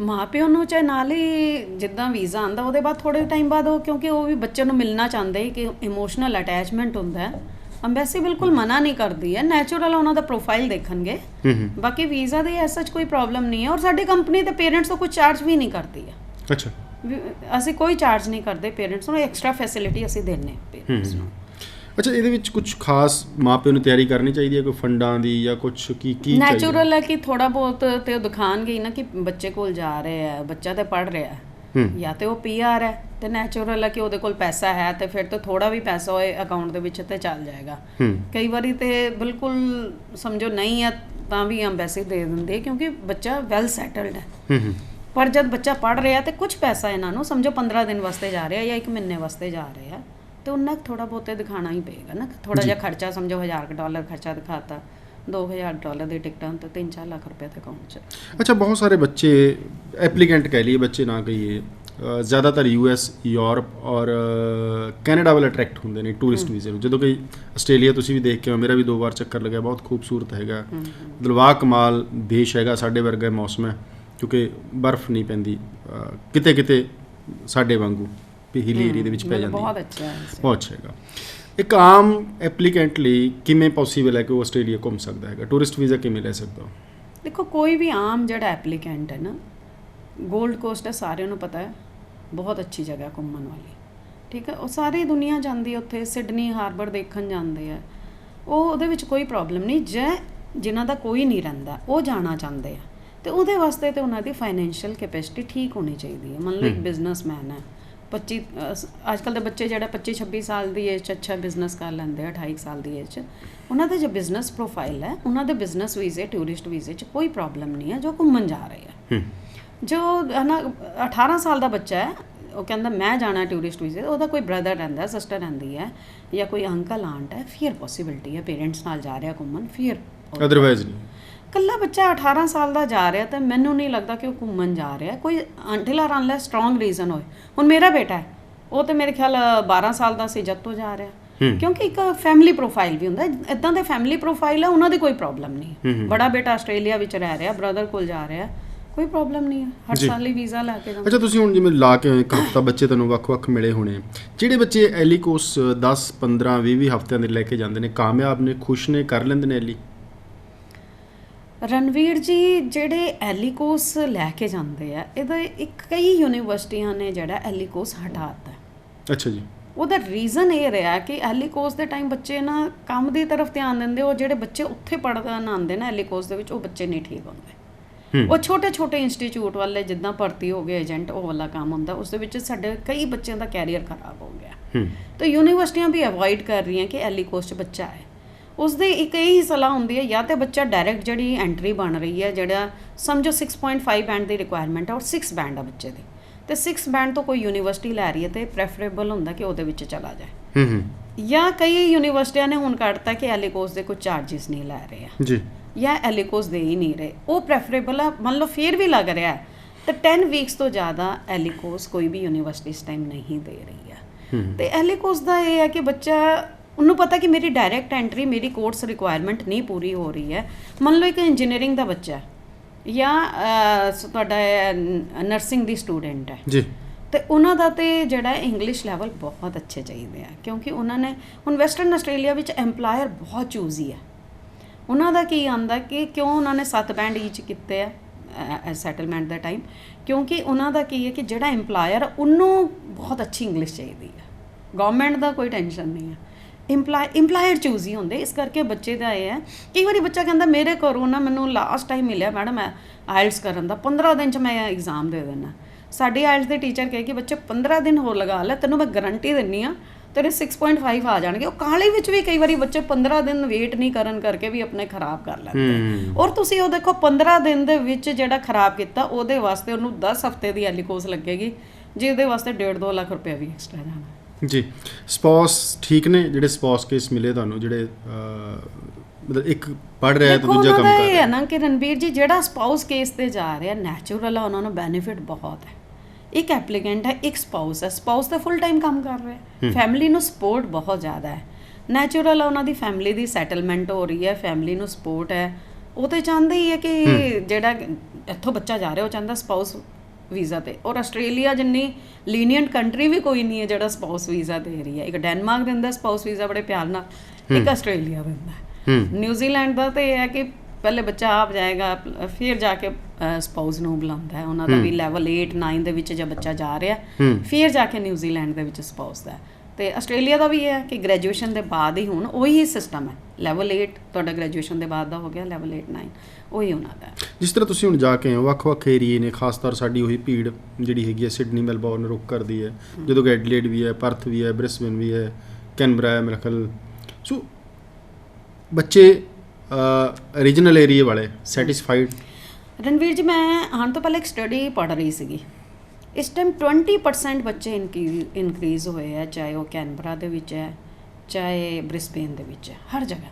ਮਾਪਿਓ ਨੂੰ ਚਾਹੇ ਨਾਲ ਹੀ ਜਿੱਦਾਂ ਵੀਜ਼ਾ ਆਂਦਾ ਉਹਦੇ ਬਾਅਦ ਥੋੜੇ ਟਾਈਮ ਬਾਅਦ ਉਹ ਕਿਉਂਕਿ ਉਹ ਵੀ ਬੱਚੇ ਨੂੰ ਮਿਲਣਾ ਚਾਹੁੰਦੇ ਕਿ ਇਮੋਸ਼ਨਲ ਅਟੈਚਮੈਂਟ ਹੁੰਦਾ ਹੈ। ਅੰਬੈਸੀ ਬਿਲਕੁਲ ਮਨਾ ਨਹੀਂ ਕਰਦੀ ਹੈ ਨੈਚੁਰਲ ਉਹਨਾਂ ਦਾ ਪ੍ਰੋਫਾਈਲ ਦੇਖਣਗੇ। ਬਾਕੀ ਵੀਜ਼ਾ ਦੀ ਐਸਾ ਕੋਈ ਪ੍ਰੋਬਲਮ ਨਹੀਂ ਹੈ ਔਰ ਸਾਡੀ ਕੰਪਨੀ ਤੇ ਪੇਰੈਂਟਸ ਤੋਂ ਕੋਈ ਚਾਰਜ ਵੀ ਨਹੀਂ ਕਰਦੀ ਹੈ। ਅੱਛਾ। ਅਸੀਂ ਕੋਈ ਚਾਰਜ ਨਹੀਂ ਕਰਦੇ ਪੇਰੈਂਟਸ ਨੂੰ ਐਕਸਟਰਾ ਫੈਸਿਲਿਟੀ ਅਸੀਂ ਦਿੰਨੇ ਪੇਰੈਂਟਸ ਨੂੰ। ਅੱਛਾ ਇਹਦੇ ਵਿੱਚ ਕੁਝ ਖਾਸ ਮਾਂ ਪਿਓ ਨੂੰ ਤਿਆਰੀ ਕਰਨੀ ਚਾਹੀਦੀ ਹੈ? ਕੋਈ ਫੰਡਾਂ ਦੀ ਜਾਂ ਕੁਝ ਕੀ ਕੀ ਚਾਹੀਦਾ? ਨੈਚੁਰਲ ਹੈ ਕਿ ਥੋੜਾ ਬਹੁਤ ਤੇ ਉਹ ਦਿਖਾਣਗੇ ਨਾ ਕਿ ਬੱਚੇ ਕੋਲ ਜਾ ਰਹੇ ਆ ਬੱਚਾ ਤੇ ਪੜ ਰਿਹਾ ਹੈ। ਜਾਂ ਤੇ ਉਹ ਪੀਆਰ ਹੈ ਤੇ ਨੈਚੁਰਲ ਹੈ ਕਿ ਉਹਦੇ ਕੋਲ ਪੈਸਾ ਹੈ ਤੇ ਫਿਰ ਤਾਂ ਥੋੜਾ ਵੀ ਪੈਸਾ ਹੋਏ ਅਕਾਊਂਟ ਦੇ ਵਿੱਚ ਤੇ ਚੱਲ ਜਾਏਗਾ। ਕਈ ਵਾਰੀ ਤੇ ਬਿਲਕੁਲ ਸਮਝੋ ਨਹੀਂ ਹੈ ਤਾਂ ਵੀ ਅੰਬੈਸੀ ਦੇ ਦਿੰਦੇ ਕਿਉਂਕਿ ਬੱਚਾ ਵੈਲ ਸੈਟਲਡ ਹੂੰ। ਪਰ ਜਦ ਬੱਚਾ ਪੜ ਰਿਹਾ ਤੇ ਕੁਝ ਪੈਸਾ ਇਹਨਾਂ ਨੂੰ ਸਮਝੋ 15 ਦਿਨ ਵਾਸਤੇ ਜਾ ਰਿਹਾ ਜਾਂ 1 ਮਹੀਨੇ ਵਾਸਤੇ ਜਾ ਰਿਹਾ। ਤੇ ਉਹਨਾਂ ਥੋੜਾ ਬਹੁਤੇ ਦਿਖਾਣਾ ਹੀ ਪਏਗਾ ਨਾ। ਥੋੜਾ ਜਿਹਾ ਖਰਚਾ ਸਮਝੋ 1000 ਡਾਲਰ ਖਰਚਾ ਦਿਖਾਤਾ 2000 ਡਾਲਰ ਦੀ ਟਿਕਟਾਂ ਤੇ 3-4 ਲੱਖ ਰੁਪਏ ਦੇ ਅਕਾਊਂਟ 'ਚ। ਅੱਛਾ ਬਹੁਤ ਸਾਰੇ ਬੱਚੇ ਐਪਲੀਕੈਂਟ ਕਹਿ ਲਈਏ ਬੱਚੇ ਨਾ ਕਹੀਏ ਜ਼ਿਆਦਾਤਰ ਯੂਐਸ ਯੂਰਪ ਔਰ ਕੈਨੇਡਾ ਵੱਲ ਅਟਰੈਕਟ ਹੁੰਦੇ ਨੇ ਟੂਰਿਸਟ ਵੀਜ਼ੇ ਨੂੰ। ਜਦੋਂ ਕਿ ਆਸਟ੍ਰੇਲੀਆ ਤੁਸੀਂ ਵੀ ਦੇਖ ਕੇ ਆਓ ਮੇਰਾ ਵੀ ਦੋ ਵਾਰ ਚੱਕਰ ਲੱਗਿਆ ਬਹੁਤ ਖੂਬਸੂਰਤ ਹੈਗਾ। ਦਲਵਾ ਕਮਾਲ ਦੇਸ਼ ਹੈਗਾ ਸਾਡੇ ਵਰਗਾ ਮੌਸਮ ਹੈ ਕਿਉਂਕਿ ਬਰਫ਼ ਨਹੀਂ ਪੈਂਦੀ ਕਿਤੇ ਕਿਤੇ ਸਾਡੇ ਵਾਂਗੂ। ਵੀ ਹਿਲੀ ਏਰੀਆ ਦੇ ਵਿੱਚ ਪੈ ਜਾਂਦੀ ਹੈ। ਬਹੁਤ ਅੱਛਾ ਹੈ। ਬਹੁਤ ਅੱਛਾ ਹੈਗਾ। ਇੱਕ ਆਮ ਐਪਲੀਕੈਂਟ ਲਈ ਕਿਵੇਂ ਪੋਸੀਬਲ ਹੈ ਕਿ ਉਹ ਆਸਟ੍ਰੇਲੀਆ ਘੁੰਮ ਸਕਦਾ ਹੈਗਾ? ਟੂਰਿਸਟ ਵੀਜ਼ਾ ਕਿਵੇਂ ਲੈ ਸਕਦਾ? ਦੇਖੋ ਕੋਈ ਵੀ ਆਮ ਜਿਹੜਾ ਐਪਲੀਕੈਂਟ ਹੈ ਨਾ 골ਡ ਕੋਸਟ ਹੈ ਸਾਰਿਆਂ ਨੂੰ ਪਤਾ ਹੈ ਬਹੁਤ ਅੱਛੀ ਜਗ੍ਹਾ ਘੁੰਮਣ ਵਾਲੀ। ਠੀਕ ਹੈ ਉਹ ਸਾਰੀ ਦੁਨੀਆ ਜਾਂਦੀ ਉੱਥੇ ਸਿਡਨੀ ਹਾਰਬਰ ਦੇਖਣ ਜਾਂਦੇ ਆ ਉਹ ਉਹਦੇ ਵਿੱਚ ਕੋਈ ਪ੍ਰੋਬਲਮ ਨਹੀਂ ਜੇ ਜਿਨ੍ਹਾਂ ਦਾ ਕੋਈ ਨਹੀਂ ਰਹਿੰਦਾ ਉਹ ਜਾਣਾ ਚਾਹੁੰਦੇ ਆ। ਤੇ ਉਹਦੇ ਵਾਸਤੇ ਤੇ ਉਹਨਾਂ ਦੀ ਫਾਈਨੈਂਸ਼ੀਅਲ ਕੈਪੈਸਿਟੀ ਠੀਕ ਹੋਣੀ ਚਾਹੀਦੀ ਹੈ। ਮੰਨ ਲਓ ਇੱਕ ਬਿਜ਼ਨਸਮੈਨ ਹੈ। 25 ਅੱਜ ਕੱਲ ਦੇ ਬੱਚੇ ਜਿਹੜਾ 25 26 ਸਾਲ ਦੀ ਏਜ 'ਚ ਅੱਛਾ ਬਿਜ਼ਨਸ ਕਰ ਲੈਂਦੇ ਆ 28 ਸਾਲ ਦੀ ਏਜ 'ਚ ਉਹਨਾਂ ਦਾ ਜੋ ਬਿਜ਼ਨਸ ਪ੍ਰੋਫਾਈਲ ਹੈ ਉਹਨਾਂ ਦੇ ਬਿਜ਼ਨਸ ਵੀਜ਼ੇ ਟੂਰਿਸਟ ਵੀਜ਼ੇ 'ਚ ਕੋਈ ਪ੍ਰੋਬਲਮ ਨਹੀਂ ਹੈ ਜੋ ਘੁੰਮਣ ਜਾ ਰਹੇ ਆ। ਜੋ ਹਨਾ 18 ਸਾਲ ਦਾ ਬੱਚਾ ਹੈ ਉਹ ਕਹਿੰਦਾ ਮੈਂ ਜਾਣਾ ਟੂਰਿਸਟ ਵੀਜ਼ੇ ਉਹਦਾ ਕੋਈ ਬ੍ਰਦਰ ਰਹਿੰਦਾ ਸਿਸਟਰ ਰਹਿੰਦੀ ਹੈ ਜਾਂ ਕੋਈ ਅੰਕਲ ਆਂਟ ਹੈ ਫਿਰ ਪੋਸਿਬਿਲਿਟੀ ਹੈ ਪੇਰੈਂਟਸ ਨਾਲ ਜਾ ਰਿਹਾ ਘੁੰਮਣ ਫਿਰ ਅਦਰਵਾਈਜ਼ ਨਹੀਂ। ਕੱਲਾ ਬੱਚਾ 18 ਸਾਲ ਦਾ ਜਾ ਰਿਹਾ ਤਾਂ ਮੈਨੂੰ ਨਹੀਂ ਲੱਗਦਾ ਕਿ ਉਹ ਘੁੰਮਣ ਜਾ ਰਿਹਾ। ਕੋਈ until or unless strong reason ਹੋਏ। ਹੁਣ ਮੇਰਾ ਬੇਟਾ ਹੈ ਉਹ ਤੇ ਮੇਰੇ ਖਿਆਲ 12 ਸਾਲ ਦਾ ਸੀ ਜਦ ਤੋਂ ਜਾ ਰਿਹਾ। ਕਿਉਂਕਿ ਇੱਕ ਫੈਮਿਲੀ ਪ੍ਰੋਫਾਈਲ ਵੀ ਹੁੰਦਾ। ਇਦਾਂ ਦੇ ਫੈਮਿਲੀ ਪ੍ਰੋਫਾਈਲ ਹੈ ਉਹਨਾਂ ਦੀ ਕੋਈ ਪ੍ਰੋਬਲਮ ਨਹੀਂ ਬੜਾ ਬੇਟਾ ਆਸਟ੍ਰੇਲੀਆ ਵਿੱਚ ਰਹਿ ਰਿਹਾ ਬ੍ਰਦਰ ਕੋਲ ਜਾ ਰਿਹਾ। ਕੋਈ ਪ੍ਰੋਬਲਮ ਨਹੀਂ ਹੈ। ਹਰ। ਸਾਲ ਹੀ ਵੀਜ਼ਾ ਲੈ ਕੇ ਅੱਛਾ ਤੁਸੀਂ ਹੁਣ ਜਿਵੇਂ ਲਾ ਕੇ ਆਏ ਇੱਕ ਹਫਤਾ ਬੱਚੇ ਤੁਹਾਨੂੰ ਵੱਖ-ਵੱਖ ਮਿਲੇ ਹੋਣੇ ਜਿਹੜੇ ਬੱਚੇ ਐਲੀ ਕੋਰਸ 10 15 20 20 ਹਫਤਿਆਂ ਦੇ ਲੈ ਕੇ ਜਾਂਦੇ ਨੇ ਕਾਮਯਾਬ ਨੇ ਖੁਸ਼ ਨੇ ਕਰ ਲੈਂਦੇ ਨੇ ਐਲੀ? ਰਣਵੀਰ ਜੀ ਜਿਹੜੇ ਐਲੀਕੋਸ ਲੈ ਕੇ ਜਾਂਦੇ ਆ ਇਹਦਾ ਇੱਕ ਕਈ ਯੂਨੀਵਰਸਿਟੀਆਂ ਨੇ ਜਿਹੜਾ ਐਲੀਕੋਸ ਹਟਾਤਾ ਅੱਛਾ ਜੀ। ਉਹਦਾ ਰੀਜ਼ਨ ਇਹ ਰਿਹਾ ਕਿ ਐਲੀਕੋਸ ਦੇ ਟਾਈਮ ਬੱਚੇ ਨਾ ਕੰਮ ਦੀ ਤਰਫ ਧਿਆਨ ਦਿੰਦੇ ਉਹ ਜਿਹੜੇ ਬੱਚੇ ਉੱਥੇ ਪੜ੍ਹਨ ਆਉਂਦੇ ਨਾ ਐਲੀਕੋਸ ਦੇ ਵਿੱਚ ਉਹ ਬੱਚੇ ਨਹੀਂ ਠੀਕ ਹੁੰਦੇ। ਉਹ ਛੋਟੇ ਛੋਟੇ ਇੰਸਟੀਚਿਊਟ ਵਾਲੇ ਜਿੱਦਾਂ ਭਰਤੀ ਹੋ ਗਏ ਏਜੰਟ ਉਹ ਵਾਲਾ ਕੰਮ ਹੁੰਦਾ ਉਸ ਦੇ ਵਿੱਚ ਸਾਡੇ ਕਈ ਬੱਚਿਆਂ ਦਾ ਕੈਰੀਅਰ ਖਰਾਬ ਹੋ ਗਿਆ। ਹੂੰ। ਤਾਂ ਯੂਨੀਵਰਸਿਟੀਆਂ ਵੀ ਅਵੋਇਡ ਕਰ ਰਹੀਆਂ ਕਿ ਐਲੀਕੋਸ 'ਚ ਬੱਚਾ ਹੈ। ਉਸ ਦੀ ਇੱਕ ਇਹੀ ਸਲਾਹ ਹੁੰਦੀ ਹੈ ਜਾਂ ਤੇ ਬੱਚਾ ਡਾਇਰੈਕਟ ਜਿਹੜੀ ਐਂਟਰੀ ਬਣ ਰਹੀ ਹੈ ਜਿਹੜਾ ਸਮਝੋ 6.5 ਬੈਂਡ ਦੀ ਰਿਕੁਆਇਰਮੈਂਟ ਹੈ ਔਰ 6 ਬੈਂਡ ਆ ਬੱਚੇ ਦੀ। ਤੇ 6 ਬੈਂਡ ਤੋਂ ਕੋਈ ਯੂਨੀਵਰਸਿਟੀ ਲੈ ਰਹੀ ਹੈ ਤੇ ਪ੍ਰੈਫਰੇਬਲ ਹੁੰਦਾ ਕਿ ਉਹਦੇ ਵਿੱਚ ਚਲਾ ਜਾਏ। ਹੂੰ ਹੂੰ। ਜਾਂ ਕਈ ਯੂਨੀਵਰਸਿਟੀਆਂ ਨੇ ਹੁਣ ਕੱਢਤਾ ਕਿ ਐਲੀਕੋਸ ਦੇ ਕੋਈ ਚਾਰजेस ਨਹੀਂ ਲੈ ਰਹੇ ਆ। ਜੀ। ਜਾਂ ਐਲੀਕੋਸ ਦੇ ਹੀ ਨਹੀਂ ਰਹੇ। ਉਹ ਪ੍ਰੈਫਰੇਬਲ ਆ ਮੰਨ ਲਓ ਫੇਰ ਵੀ ਲੱਗ ਰਿਹਾ ਹੈ, ਤਾਂ 10 ਵੀਕਸ ਤੋਂ ਜ਼ਿਆਦਾ ਐਲੀਕੋਸ ਕੋਈ ਵੀ ਯੂਨੀਵਰਸਿਟੀ ਇਸ ਟਾਈਮ ਨਹੀਂ ਦੇ ਰਹੀ ਹੈ ਹੂੰ। ਤੇ ਐਲੀਕੋਸ ਦਾ ਇਹ ਹੈ ਕਿ ਬੱਚਾ ਉਹਨੂੰ ਪਤਾ ਕਿ ਮੇਰੀ ਡਾਇਰੈਕਟ ਐਂਟਰੀ ਮੇਰੀ ਕੋਰਸ ਰਿਕੁਆਇਰਮੈਂਟ ਨਹੀਂ ਪੂਰੀ ਹੋ ਰਹੀ ਹੈ। ਮੰਨ ਲਓ ਇੱਕ ਇੰਜੀਨੀਅਰਿੰਗ ਦਾ ਬੱਚਾ ਹੈ ਜਾਂ ਤੁਹਾਡਾ ਨਰਸਿੰਗ ਦੀ ਸਟੂਡੈਂਟ ਹੈ। ਜੀ। ਤੇ ਉਹਨਾਂ ਦਾ ਤੇ ਜਿਹੜਾ ਇੰਗਲਿਸ਼ ਲੈਵਲ ਬਹੁਤ ਅੱਛੇ ਚਾਹੀਦੇ ਆ ਕਿਉਂਕਿ ਉਹਨਾਂ ਨੇ ਹੁਣ ਵੈਸਟਰਨ ਆਸਟ੍ਰੇਲੀਆ ਵਿੱਚ EMPLOYER ਬਹੁਤ ਚੂਜ਼ੀ ਹੈ। ਉਹਨਾਂ ਦਾ ਕੀ ਆਂਦਾ ਕਿ ਕਿਉਂ ਉਹਨਾਂ ਨੇ 7 ਬੈਂਡ ਈਚ ਕੀਤੇ ਆ ਸੈਟਲਮੈਂਟ ਦਾ ਟਾਈਮ ਕਿਉਂਕਿ ਉਹਨਾਂ ਦਾ ਕੀ ਹੈ ਕਿ ਜਿਹੜਾ ਆ, ਉਹਨੂੰ ਬਹੁਤ ਅੱਛੀ ਇੰਗਲਿਸ਼ ਚਾਹੀਦੀ ਹੈ ਗਵਰਨਮੈਂਟ ਦਾ ਕੋਈ ਟੈਨਸ਼ਨ ਨਹੀਂ ਹੈ ਇੰਪਲਾਈ ਇੰਪਲਾਇਰ ਚੂਜ਼ ਹੀ ਹੁੰਦੇ। ਇਸ ਕਰਕੇ ਬੱਚੇ ਦਾ ਇਹ ਹੈ ਕਈ ਵਾਰੀ ਬੱਚਾ ਕਹਿੰਦਾ ਮੇਰੇ ਘਰੋਂ ਨਾ ਮੈਨੂੰ ਲਾਸਟ ਟਾਈਮ ਮਿਲਿਆ ਮੈਡਮ ਆਇਲਸ ਕਰਨ ਦਾ। 15 ਦਿਨ ਚ ਮੈਂ ਐਗਜ਼ਾਮ ਦੇ ਦੇਣਾ ਸਾਡੀ ਆਇਲਸ ਦੇ ਟੀਚਰ ਕਹੇ ਕਿ ਬੱਚੇ 15 ਦਿਨ ਹੋਰ ਲਗਾ ਲੈ ਤੈਨੂੰ ਮੈਂ ਗਾਰੰਟੀ ਦਿੰਨੀ ਆ ਤੇਰੇ 6.5 ਆ ਜਾਣਗੇ। ਉਹ ਕਾਲੇ ਵਿੱਚ ਵੀ ਕਈ ਵਾਰੀ ਬੱਚੇ 15 ਦਿਨ ਵੇਟ ਨਹੀਂ ਕਰਨ ਕਰਕੇ ਵੀ ਆਪਣੇ ਖਰਾਬ ਕਰ ਲੈਂਦੇ ਔਰ ਤੁਸੀਂ ਉਹ ਦੇਖੋ 15 ਦਿਨ ਦੇ ਵਿੱਚ ਜਿਹੜਾ ਖਰਾਬ ਕੀਤਾ ਉਹਦੇ ਵਾਸਤੇ ਉਹਨੂੰ 10 ਹਫ਼ਤੇ ਦੀ ਐਲੀਕੋਸ ਲੱਗੇਗੀ ਜਿਹਦੇ ਵਾਸਤੇ 1.5 2 ਲੱਖ ਰੁਪਏ ਵੀ ਐਕਸਟਰਾ ਜਾਣਾ। ਜੀ। ਸਪੌਸ ਠੀਕ ਨੇ ਜਿਹੜੇ ਸਪੌਸ ਕੇਸ ਮਿਲੇ ਤੁਹਾਨੂੰ ਜਿਹੜੇ ਮਤਲਬ ਇੱਕ ਪੜ ਰਿਹਾ ਤੇ ਦੂਜਾ ਕੰਮ ਦਾ ਕਰ ਰਿਹਾ ਹੈ ਨਾ ਕਿ ਰਣਬੀਰ ਜੀ ਜਿਹੜਾ ਸਪਾਊਸ ਕੇਸ ਤੇ ਜਾ ਰਿਹਾ ਨੈਚੁਰਲ ਆ ਉਹਨਾਂ ਨੂੰ ਬੈਨੀਫਿਟ ਬਹੁਤ ਹੈ। ਇੱਕ ਐਪਲੀਕੈਂਟ ਹੈ ਇੱਕ ਸਪਾਊਸ ਹੈ। ਸਪਾਊਸ ਤਾਂ ਫੁੱਲ ਟਾਈਮ ਕੰਮ ਕਰ ਰਿਹਾ ਫੈਮਿਲੀ ਨੂੰ ਸਪੋਰਟ ਬਹੁਤ ਜ਼ਿਆਦਾ ਹੈ। ਨੈਚੁਰਲ ਆ ਉਹਨਾਂ ਦੀ ਫੈਮਿਲੀ ਦੀ ਸੈਟਲਮੈਂਟ ਹੋ ਰਹੀ ਹੈ ਫੈਮਿਲੀ ਨੂੰ ਸਪੋਰਟ ਹੈ। ਉਹ ਤੇ ਚਾਹੁੰਦੇ ਹੀ ਹੈ ਕਿ ਜਿਹੜਾ ਇੱਥੋਂ ਬੱਚਾ ਜਾ ਰਿਹਾ ਉਹ ਚਾਹੁੰਦਾ ਸਪਾਊਸ ਵੀਜ਼ਾ ਤੇ। ਔਰ ਆਸਟ੍ਰੇਲੀਆ ਜਿੰਨੀ ਲੀਨੀਅੰਟ ਕੰਟਰੀ ਵੀ ਕੋਈ ਨਹੀਂ ਹੈ ਜਿਹੜਾ ਸਪਾਊਸ ਵੀਜ਼ਾ ਦੇ ਰਹੀ ਹੈ। ਇੱਕ ਡੈਨਮਾਰਕ ਦਿੰਦਾ ਸਪਾਊਸ ਵੀਜ਼ਾ ਬੜੇ ਪਿਆਰ ਨਾਲ ਇੱਕ ਆਸਟ੍ਰੇਲੀਆ ਦਿੰਦਾ ਨਿਊਜ਼ੀਲੈਂਡ ਦਾ ਤੇ ਇਹ ਹੈ ਕਿ ਪਹਿਲੇ ਬੱਚਾ ਆਪ ਜਾਏਗਾ ਫਿਰ ਜਾ ਕੇ ਸਪਾਊਸ ਨੂੰ ਬੁਲਾਉਂਦਾ ਹੈ। ਉਹਨਾਂ ਦਾ ਵੀ ਲੈਵਲ 8 9 ਦੇ ਵਿੱਚ ਜੇ ਬੱਚਾ ਜਾ ਰਿਹਾ। ਫਿਰ ਜਾ ਕੇ ਨਿਊਜ਼ੀਲੈਂਡ ਦੇ ਵਿੱਚ ਸਪਾਊਸ ਦਾ। ਤੇ ਆਸਟ੍ਰੇਲੀਆ ਦਾ ਵੀ ਇਹ ਹੈ ਕਿ ਗ੍ਰੈਜੂਏਸ਼ਨ ਦੇ ਬਾਅਦ ਹੀ ਹੁਣ ਉਹੀ ਸਿਸਟਮ ਹੈ। ਲੈਵਲ 8 ਤੁਹਾਡਾ ਗ੍ਰੈਜੂਏਸ਼ਨ ਦੇ ਬਾਅਦ ਦਾ ਹੋ ਗਿਆ ਲੈਵਲ 8 9 ਉਹੀ ਉਹਨਾਂ ਦਾ ਹੈ। ਜਿਸ ਤਰ੍ਹਾਂ ਤੁਸੀਂ ਹੁਣ ਜਾ ਕੇ ਆਏ ਹੋ ਵੱਖ-ਵੱਖ ਏਰੀਏ ਨੇ ਖਾਸ ਤੌਰ ਸਾਡੀ ਉਹੀ ਭੀੜ ਜਿਹੜੀ ਹੈਗੀ ਹੈ ਸਿਡਨੀ ਮੈਲਬੌਰਨ ਰੁਕ ਕਰਦੀ ਹੈ। ਜਦੋਂ ਕਿ ਐਡਲੇਡ ਵੀ ਹੈ ਪਰਥ ਵੀ ਹੈ ਬ੍ਰਿਸਬਨ ਵੀ ਹੈ ਕੈਨਬਰਾ ਹੈ ਮੇਰੇ ਸੋ ਬੱਚੇ ਰੀਜਨਲ ਏਰੀਏ ਵਾਲੇ ਸੈਟੀਸਫਾਈਡ ਰਣਵੀਰ ਜੀ ਮੈਂ ਆਉਣ ਤੋਂ ਪਹਿਲਾਂ ਇੱਕ ਸਟੱਡੀ ਪੜ੍ਹ ਰਹੀ ਸੀਗੀ। ਇਸ ਟਾਈਮ 20% ਬੱਚੇ ਇਨਕਰੀਜ਼ ਹੋਏ ਆ ਚਾਹੇ ਉਹ ਕੈਨਬਰਾ ਦੇ ਵਿੱਚ ਹੈ ਚਾਹੇ ਬ੍ਰਿਸਬੇਨ ਦੇ ਵਿੱਚ ਹੈ ਹਰ ਜਗ੍ਹਾ।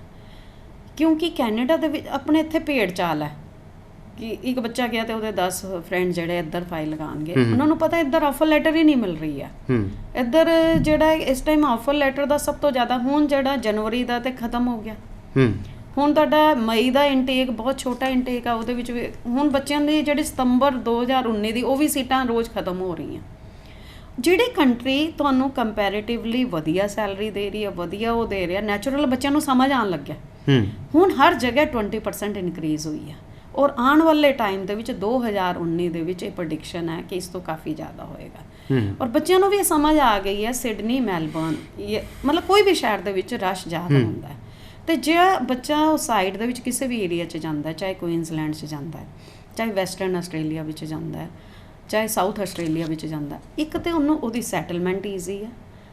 ਕਿਉਂਕਿ ਕੈਨੇਡਾ ਦੇ ਵਿੱਚ ਆਪਣੇ ਇੱਥੇ ਭੇੜ ਚਾਲ ਹੈ ਕਿ ਇੱਕ ਬੱਚਾ ਗਿਆ ਤੇ ਉਹਦੇ 10 ਫਰੈਂਡ ਜਿਹੜੇ ਇੱਧਰ ਫਾਈਲ ਲਗਾਉਣਗੇ ਹਮ। ਉਹਨਾਂ ਨੂੰ ਪਤਾ ਇੱਧਰ ਆਫਰ ਲੈਟਰ ਹੀ ਨਹੀਂ ਮਿਲ ਰਹੀ ਹੈ। ਇੱਧਰ ਜਿਹੜਾ ਇਸ ਟਾਈਮ ਆਫਰ ਲੈਟਰ ਦਾ ਸਭ ਤੋਂ ਜ਼ਿਆਦਾ ਹੁਣ ਜਿਹੜਾ ਜਨਵਰੀ ਦਾ ਤੇ ਖਤਮ ਹੋ ਗਿਆ। ਹੁਣ ਤੁਹਾਡਾ ਮਈ ਦਾ ਇਨਟੇਕ ਬਹੁਤ ਛੋਟਾ ਇਨਟੇਕ ਆ ਉਹਦੇ ਵਿੱਚ ਵੀ ਹੁਣ ਬੱਚਿਆਂ ਦੀ ਜਿਹੜੀ ਸਤੰਬਰ 2019 ਦੀ ਉਹ ਵੀ ਸੀਟਾਂ ਰੋਜ਼ ਖਤਮ ਹੋ ਰਹੀਆਂ। ਜਿਹੜੀ ਕੰਟਰੀ ਤੁਹਾਨੂੰ ਕੰਪੈਰੀਟਿਵਲੀ ਵਧੀਆ ਸੈਲਰੀ ਦੇ ਰਹੀ ਹੈ ਵਧੀਆ ਉਹ ਦੇ ਰਿਹਾ ਨੈਚੁਰਲ ਬੱਚਿਆਂ ਨੂੰ ਸਮਝ ਆਉਣ ਲੱਗਿਆ। ਹੁਣ ਹਰ ਜਗ੍ਹਾ 20% ਇਨਕਰੀਜ਼ ਹੋਈ ਹੈ ਔਰ ਆਉਣ ਵਾਲੇ ਟਾਈਮ ਦੇ ਵਿੱਚ 2019 ਦੇ ਵਿੱਚ ਇਹ ਪ੍ਰੈਡਿਕਸ਼ਨ ਹੈ ਕਿ ਇਸ ਤੋਂ ਕਾਫੀ ਜ਼ਿਆਦਾ ਹੋਏਗਾ। ਔਰ ਬੱਚਿਆਂ ਨੂੰ ਵੀ ਇਹ ਸਮਝ ਆ ਗਈ ਹੈ ਸਿਡਨੀ ਮੈਲਬੌਰਨ ਇਹ ਮਤਲਬ ਕੋਈ ਵੀ ਸ਼ਹਿਰ ਦੇ ਵਿੱਚ ਰਸ਼ ਜ਼ਿਆਦਾ। ਹੁੰਦਾ ਹੈ। ਤੇ ਜੇ ਬੱਚਾ ਉਹ ਸਾਈਡ ਦੇ ਵਿੱਚ ਕਿਸੇ ਵੀ ਏਰੀਆ 'ਚ ਜਾਂਦਾ ਚਾਹੇ ਕੁਈਨਜ਼ਲੈਂਡ 'ਚ ਜਾਂਦਾ ਹੈ ਚਾਹੇ ਵੈਸਟਰਨ ਆਸਟ੍ਰੇਲੀਆ ਵਿੱਚ ਜਾਂਦਾ ਹੈ ਚਾਹੇ ਸਾਊਥ ਆਸਟ੍ਰੇਲੀਆ ਵਿੱਚ ਜਾਂਦਾ ਇੱਕ ਤੇ ਉਹਨੂੰ ਉਹਦੀ ਸੈਟਲਮੈਂਟ ਈਜ਼ੀ ਹੈ।